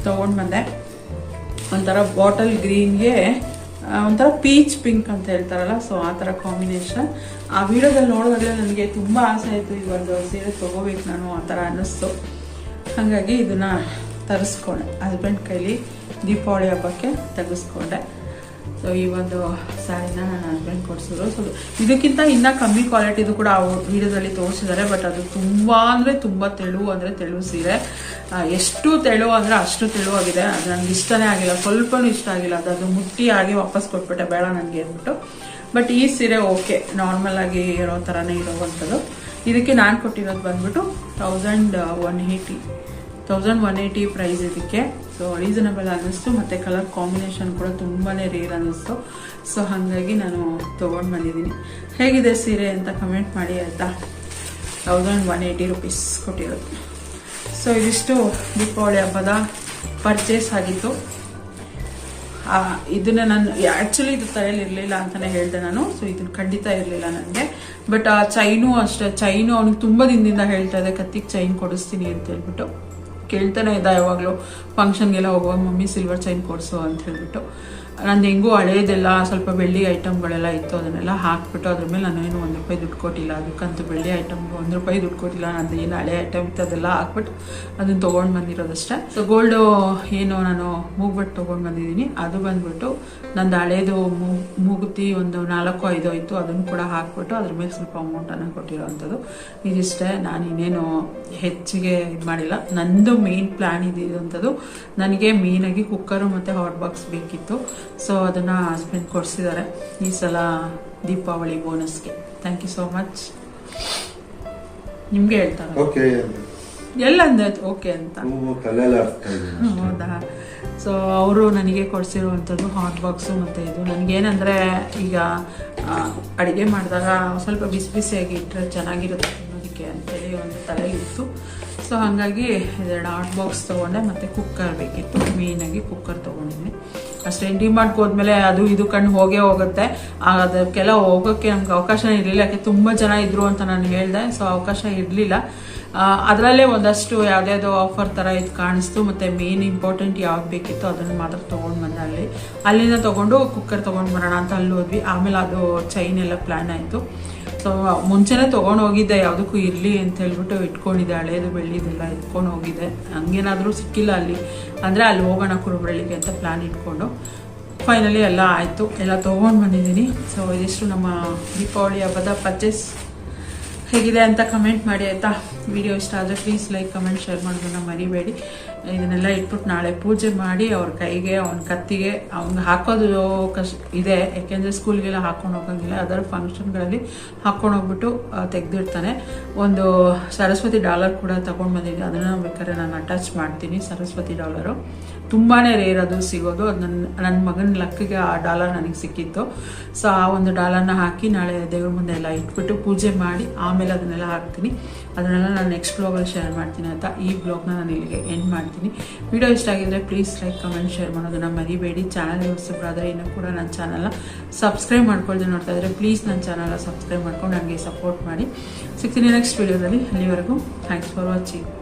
ತೊಗೊಂಡು ಬಂದೆ. ಒಂಥರ ಬಾಟಲ್ ಗ್ರೀನ್ಗೆ ಒಂಥರ ಪೀಚ್ ಪಿಂಕ್ ಅಂತ ಹೇಳ್ತಾರಲ್ಲ ಸೊ ಆ ಥರ ಕಾಂಬಿನೇಷನ್ ಆ ವಿಡಿಯೋದಲ್ಲಿ ನೋಡಿದಾಗಲೇ ನನಗೆ ತುಂಬ ಆಸೆ ಆಯಿತು ಈ ಒಂದು ಸೀರೆ ತೊಗೋಬೇಕು ನಾನು, ಆ ಥರ ಅನ್ನಿಸ್ತು. ಹಾಗಾಗಿ ಇದನ್ನ ತರಿಸ್ಕೊಂಡೆ. ಹಸ್ಬೆಂಡ್ ಕೈಲಿ ದೀಪಾವಳಿ ಹಬ್ಬಕ್ಕೆ ತೆಗೆಸ್ಕೊಂಡೆ. ಸೊ ಈ ಒಂದು ಸ್ಯಾರಿನ ನನ್ನ ಹಸ್ಬೆಂಡ್ ಕೊಡಿಸಿದ್ರು. ಸೊ ಇದಕ್ಕಿಂತ ಇನ್ನೂ ಕಮ್ಮಿ ಕ್ವಾಲಿಟಿದು ಕೂಡ ಆ ವೀಡಿಯೋದಲ್ಲಿ ತೋರಿಸಿದ್ದಾರೆ. ಬಟ್ ಅದು ತುಂಬ ಅಂದರೆ ತುಂಬ ತೆಳು ಅಂದರೆ ತೆಳು ಸೀರೆ. ಎಷ್ಟು ತೆಳು ಅಂದರೆ ಅಷ್ಟು ತೆಳುವಾಗಿದೆ. ಅದು ನನಗೆ ಇಷ್ಟನೇ ಆಗಿಲ್ಲ. ಸ್ವಲ್ಪನೂ ಇಷ್ಟ ಆಗಿಲ್ಲ. ಅದು ಅದು ಮುಟ್ಟಿ ಆಗಿ ವಾಪಸ್ ಕೊಟ್ಬಿಟ್ಟೆ. ಬೇಡ ನನಗೆ ಅಂದ್ಬಿಟ್ಟು. ಬಟ್ ಈ ಸೀರೆ ಓಕೆ ನಾರ್ಮಲ್ ಆಗಿ ಇರೋ ಥರನೇ ಇರೋವಂಥದ್ದು. ಇದಕ್ಕೆ ನಾನು ಕೊಟ್ಟಿರೋದು ಬಂದ್ಬಿಟ್ಟು thousand one eighty thousand one eighty price ಇದಕ್ಕೆ. ಸೊ ರೀಸನಬಲ್ ಅನ್ನಿಸ್ತು, ಮತ್ತು ಕಲರ್ ಕಾಂಬಿನೇಷನ್ ಕೂಡ ತುಂಬಾ ರೇರ್ ಅನ್ನಿಸ್ತು. ಸೊ ಹಾಗಾಗಿ ನಾನು ತೊಗೊಂಡು ಬಂದಿದ್ದೀನಿ. ಹೇಗಿದೆ ಸೀರೆ ಅಂತ ಕಮೆಂಟ್ ಮಾಡಿ ಆಯಿತಾ? ತೌಸಂಡ್ ಒನ್ ಏಯ್ಟಿ ರುಪೀಸ್ ಕೊಟ್ಟಿರೋದು. ಸೊ ಇದಿಷ್ಟು ದೀಪಾವಳಿ ಹಬ್ಬದ ಪರ್ಚೇಸ್ ಆಗಿತ್ತು. ಇದನ್ನು ನಾನು ಆ್ಯಕ್ಚುಲಿ ಇದು ತಲೆಯಲ್ಲಿ ಇರಲಿಲ್ಲ ಅಂತಲೇ ಹೇಳಿದೆ ನಾನು. ಸೊ ಇದನ್ನು ಖಂಡಿತ ಇರಲಿಲ್ಲ ನನಗೆ ಬಟ್ ಆ ಚೈನು ಅಷ್ಟೇ ಚೈನು ಅವ್ನಿಗೆ ತುಂಬ ದಿನದಿಂದ ಹೇಳ್ತಾ ಇದೆ, ಕತ್ತಿಗೆ ಚೈನ್ ಕೊಡಿಸ್ತೀನಿ ಅಂತ ಹೇಳ್ಬಿಟ್ಟು. ಕೇಳ್ತಾನೆ ಇದ್ದ ಯಾವಾಗಲೂ ಫಂಕ್ಷನ್ಗೆಲ್ಲ ಹೋಗುವಾಗ ಮಮ್ಮಿ ಸಿಲ್ವರ್ ಚೈನ್ ಕೊಡಿಸು ಅಂತ ಹೇಳ್ಬಿಟ್ಟು. ನಂದು ಹೆಂಗೂ ಹಳೇದೆಲ್ಲ ಸ್ವಲ್ಪ ಬೆಳ್ಳಿ ಐಟಮ್ಗಳೆಲ್ಲ ಇತ್ತು, ಅದನ್ನೆಲ್ಲ ಹಾಕ್ಬಿಟ್ಟು ಅದ್ರ ಮೇಲೆ ನಾನು ಏನು ಒಂದು ರೂಪಾಯಿ ದುಡ್ಡು ಕೊಟ್ಟಿಲ್ಲ. ಅದಕ್ಕಂತೂ ಬೆಳ್ಳಿ ಐಟಮ್ಗೆ ಒಂದು ರೂಪಾಯಿ ದುಡ್ಡು ಕೊಟ್ಟಿಲ್ಲ. ನಂದು ಏನು ಹಳೆ ಐಟಮ್ ಇತ್ತು ಅದೆಲ್ಲ ಹಾಕ್ಬಿಟ್ಟು ಅದನ್ನ ತೊಗೊಂಡು ಬಂದಿರೋದಷ್ಟೇ. ಸೊ ಗೋಲ್ಡು ಏನು ನಾನು ಮೂಗ್ಬಿಟ್ಟು ತೊಗೊಂಡು ಬಂದಿದ್ದೀನಿ. ಅದು ಬಂದ್ಬಿಟ್ಟು ನಂದು ಹಳೇದು ಮೂಗುತಿ ಒಂದು ನಾಲ್ಕು, ಐದು ಆಯಿತು. ಅದನ್ನು ಕೂಡ ಹಾಕ್ಬಿಟ್ಟು ಅದ್ರ ಮೇಲೆ ಸ್ವಲ್ಪ ಅಮೌಂಟನ್ನು ಕೊಟ್ಟಿರೋವಂಥದ್ದು. ಇದಿಷ್ಟೇ. ನಾನು ಇನ್ನೇನು ಹೆಚ್ಚಿಗೆ ಇದು ಮಾಡಿಲ್ಲ. ನಂದು ಮೇನ್ ಪ್ಲ್ಯಾನ್ ಇದ್ದಿರೋಂಥದ್ದು ನನಗೆ ಮೇಯ್ನಾಗಿ ಕುಕ್ಕರು ಮತ್ತು ಹಾಟ್ ಬಾಕ್ಸ್ ಬೇಕಿತ್ತು. ಸೊ ಅದನ್ನು ಹಸ್ಬೆಂಡ್ ಕೊಡಿಸಿದ್ದಾರೆ ಈ ಸಲ ದೀಪಾವಳಿ ಬೋನಸ್ಗೆ ಥ್ಯಾಂಕ್ ಯು ಸೋ ಮಚ್ ನಿಮಗೆ ಹೇಳ್ತಾರೆ? ಓಕೆ ಎಲ್ಲ ಅಂದೆ ಓಕೆ ಅಂತ. ಹೌದಾ? ಸೊ ಅವರು ನನಗೆ ಕೊಡಿಸಿರುವಂಥದ್ದು ಹಾಟ್ ಬಾಕ್ಸು ಮತ್ತು ಇದು. ನನಗೇನಂದರೆ ಈಗ ಅಡುಗೆ ಮಾಡಿದಾಗ ಸ್ವಲ್ಪ ಬಿಸಿ ಬಿಸಿಯಾಗಿ ಇಟ್ಟರೆ ಚೆನ್ನಾಗಿರುತ್ತೆ ಅನ್ನೋದಕ್ಕೆ ಅಂತೇಳಿ ಒಂದು ತಲೆಯಿತ್ತು. ಸೊ ಹಾಗಾಗಿ ಇದೆರಡು ಹಾಟ್ ಬಾಕ್ಸ್ ತೊಗೊಂಡೆ ಮತ್ತು ಕುಕ್ಕರ್ ಬೇಕಿತ್ತು. ಮೇಯ್ನಾಗಿ ಕುಕ್ಕರ್ ತೊಗೊಂಡಿದ್ದೀನಿ ಅಷ್ಟೇ. ಡಿಮಾರ್ಟ್ಗೆ ಹೋದ್ಮೇಲೆ ಅದು ಇದು ಕಣ್ಣು ಹೋಗೇ ಹೋಗುತ್ತೆ. ಅದಕ್ಕೆಲ್ಲ ಹೋಗೋಕ್ಕೆ ನಮ್ಗೆ ಅವಕಾಶ ಇರಲಿಲ್ಲ. ಯಾಕೆ, ತುಂಬ ಜನ ಇದ್ರು ಅಂತ ನಾನು ಹೇಳಿದೆ ಸೊ ಅವಕಾಶ ಇರಲಿಲ್ಲ. ಅದರಲ್ಲೇ ಒಂದಷ್ಟು ಯಾವುದ್ಯಾವುದೋ ಆಫರ್ ಥರ ಇದು ಕಾಣಿಸ್ತು, ಮತ್ತು ಮೇನ್ ಇಂಪಾರ್ಟೆಂಟ್ ಯಾವ್ದು ಬೇಕಿತ್ತು ಅದನ್ನು ಮಾತ್ರ ತೊಗೊಂಡು ಬಂದೆ ಅಲ್ಲಿ ಅಲ್ಲಿಂದ ತೊಗೊಂಡು ಕುಕ್ಕರ್ ತೊಗೊಂಡು ಬರೋಣ ಅಂತ ಅಲ್ಲಿ ಹೋದ್ವಿ. ಆಮೇಲೆ ಅದು ಚೈನ್ ಎಲ್ಲ ಪ್ಲ್ಯಾನ್ ಆಯಿತು. ಸೊ ಮುಂಚೆನೇ ತೊಗೊಂಡು ಹೋಗಿದ್ದೆ, ಯಾವುದಕ್ಕೂ ಇರಲಿ ಅಂತ ಹೇಳ್ಬಿಟ್ಟು ಇಟ್ಕೊಂಡಿದ್ದೆ ಹಳೇದು ಬೆಳ್ಳಿದೆಲ್ಲ ಇಟ್ಕೊಂಡು ಹೋಗಿದ್ದೆ ಹಂಗೇನಾದರೂ ಸಿಕ್ಕಿಲ್ಲ ಅಲ್ಲಿ. ಅಂದರೆ ಅಲ್ಲಿ ಹೋಗೋಣ ಕುರುಬಳ್ಳಿಗೆ ಅಂತ ಪ್ಲ್ಯಾನ್ ಇಟ್ಕೊಂಡು. ಫೈನಲಿ ಎಲ್ಲ ಆಯಿತು. ಎಲ್ಲ ತೊಗೊಂಡು ಬಂದಿದ್ದೀನಿ. ಸೊ ಇದಿಷ್ಟು ನಮ್ಮ ದೀಪಾವಳಿ ಹಬ್ಬದ ಪರ್ಚೇಸ್ ಹೇಗಿದೆ ಅಂತ ಕಮೆಂಟ್ ಮಾಡಿ ಆಯಿತಾ? ವಿಡಿಯೋ ಇಷ್ಟ ಆದರೆ ಪ್ಲೀಸ್ ಲೈಕ್ ಕಮೆಂಟ್ ಶೇರ್ ಮಾಡೋದನ್ನ ಮರಿಬೇಡಿ. ಇದನ್ನೆಲ್ಲ ಇಟ್ಬಿಟ್ಟು ನಾಳೆ ಪೂಜೆ ಮಾಡಿ ಅವ್ರ ಕೈಗೆ, ಅವ್ನ ಕತ್ತಿಗೆ, ಅವ್ನಿಗೆ ಹಾಕೋದು ಕಷ್ಟ ಇದೆ. ಯಾಕೆಂದರೆ ಸ್ಕೂಲ್ಗೆಲ್ಲ ಹಾಕೊಂಡು ಹೋಗೋಂಗಿಲ್ಲ. ಅದರ ಫಂಕ್ಷನ್ಗಳಲ್ಲಿ ಹಾಕೊಂಡು ಹೋಗ್ಬಿಟ್ಟು ತೆಗೆದಿರ್ತಾನೆ ಒಂದು ಸರಸ್ವತಿ ಡಾಲರ್ ಕೂಡ ತಗೊಂಡು ಬಂದಿದ್ದೆ ಅದನ್ನು ಬೇಕಾದ್ರೆ ನಾನು ಅಟ್ಯಾಚ್ ಮಾಡ್ತೀನಿ ಸರಸ್ವತಿ ಡಾಲರು ತುಂಬಾ ರೇರ್ ಅದು ಸಿಗೋದು. ನನ್ನ ನನ್ನ ಮಗನ ಲಕ್ಕಿಗೆ ಆ ಡಾಲರ್ ನನಗೆ ಸಿಕ್ಕಿತ್ತು. ಸೊ ಆ ಒಂದು ಡಾಲರ್ನ ಹಾಕಿ ನಾಳೆ ದೇವ್ರ ಮುಂದೆ ಎಲ್ಲ ಇಟ್ಬಿಟ್ಟು ಪೂಜೆ ಮಾಡಿ ಆಮೇಲೆ ಅದನ್ನೆಲ್ಲ ಹಾಕ್ತೀನಿ. ಅದನ್ನೆಲ್ಲ ನಾನು ನೆಕ್ಸ್ಟ್ ಬ್ಲಾಗಲ್ಲಿ ಶೇರ್ ಮಾಡ್ತೀನಿ ಅಂತ ಈ ಬ್ಲಾಗ್ನ ನಾನು ಇಲ್ಲಿಗೆ ಎಂಡ್ ಮಾಡ್ತೀನಿ. ವಿಡಿಯೋ ಇಷ್ಟ ಆಗಿದ್ರೆ ಪ್ಲೀಸ್ ಲೈಕ್ ಕಮೆಂಟ್ ಶೇರ್ ಮಾಡೋದನ್ನ ಮರಿಬೇಡಿ. ಚಾನಲ್ ಹೊಸಬ್ರಾದರೆ ಇನ್ನೂ ಕೂಡ ನನ್ನ ಚಾನಲ್ನ ಸಬ್ಸ್ಕ್ರೈಬ್ ಮಾಡ್ಕೊಳ್ದೆ ನೋಡ್ತಾ ಇದ್ರೆ ಪ್ಲೀಸ್ ನನ್ನ ಚಾನಲ್ನ ಸಬ್ಸ್ಕ್ರೈಬ್ ಮಾಡ್ಕೊಂಡು ನನಗೆ ಸಪೋರ್ಟ್ ಮಾಡಿ. ಸಿಗ್ತೀನಿ ನೆಕ್ಸ್ಟ್ ವಿಡಿಯೋದಲ್ಲಿ ಅಲ್ಲಿವರೆಗೂ ಥ್ಯಾಂಕ್ಸ್ ಫಾರ್ ವಾಚಿಂಗ್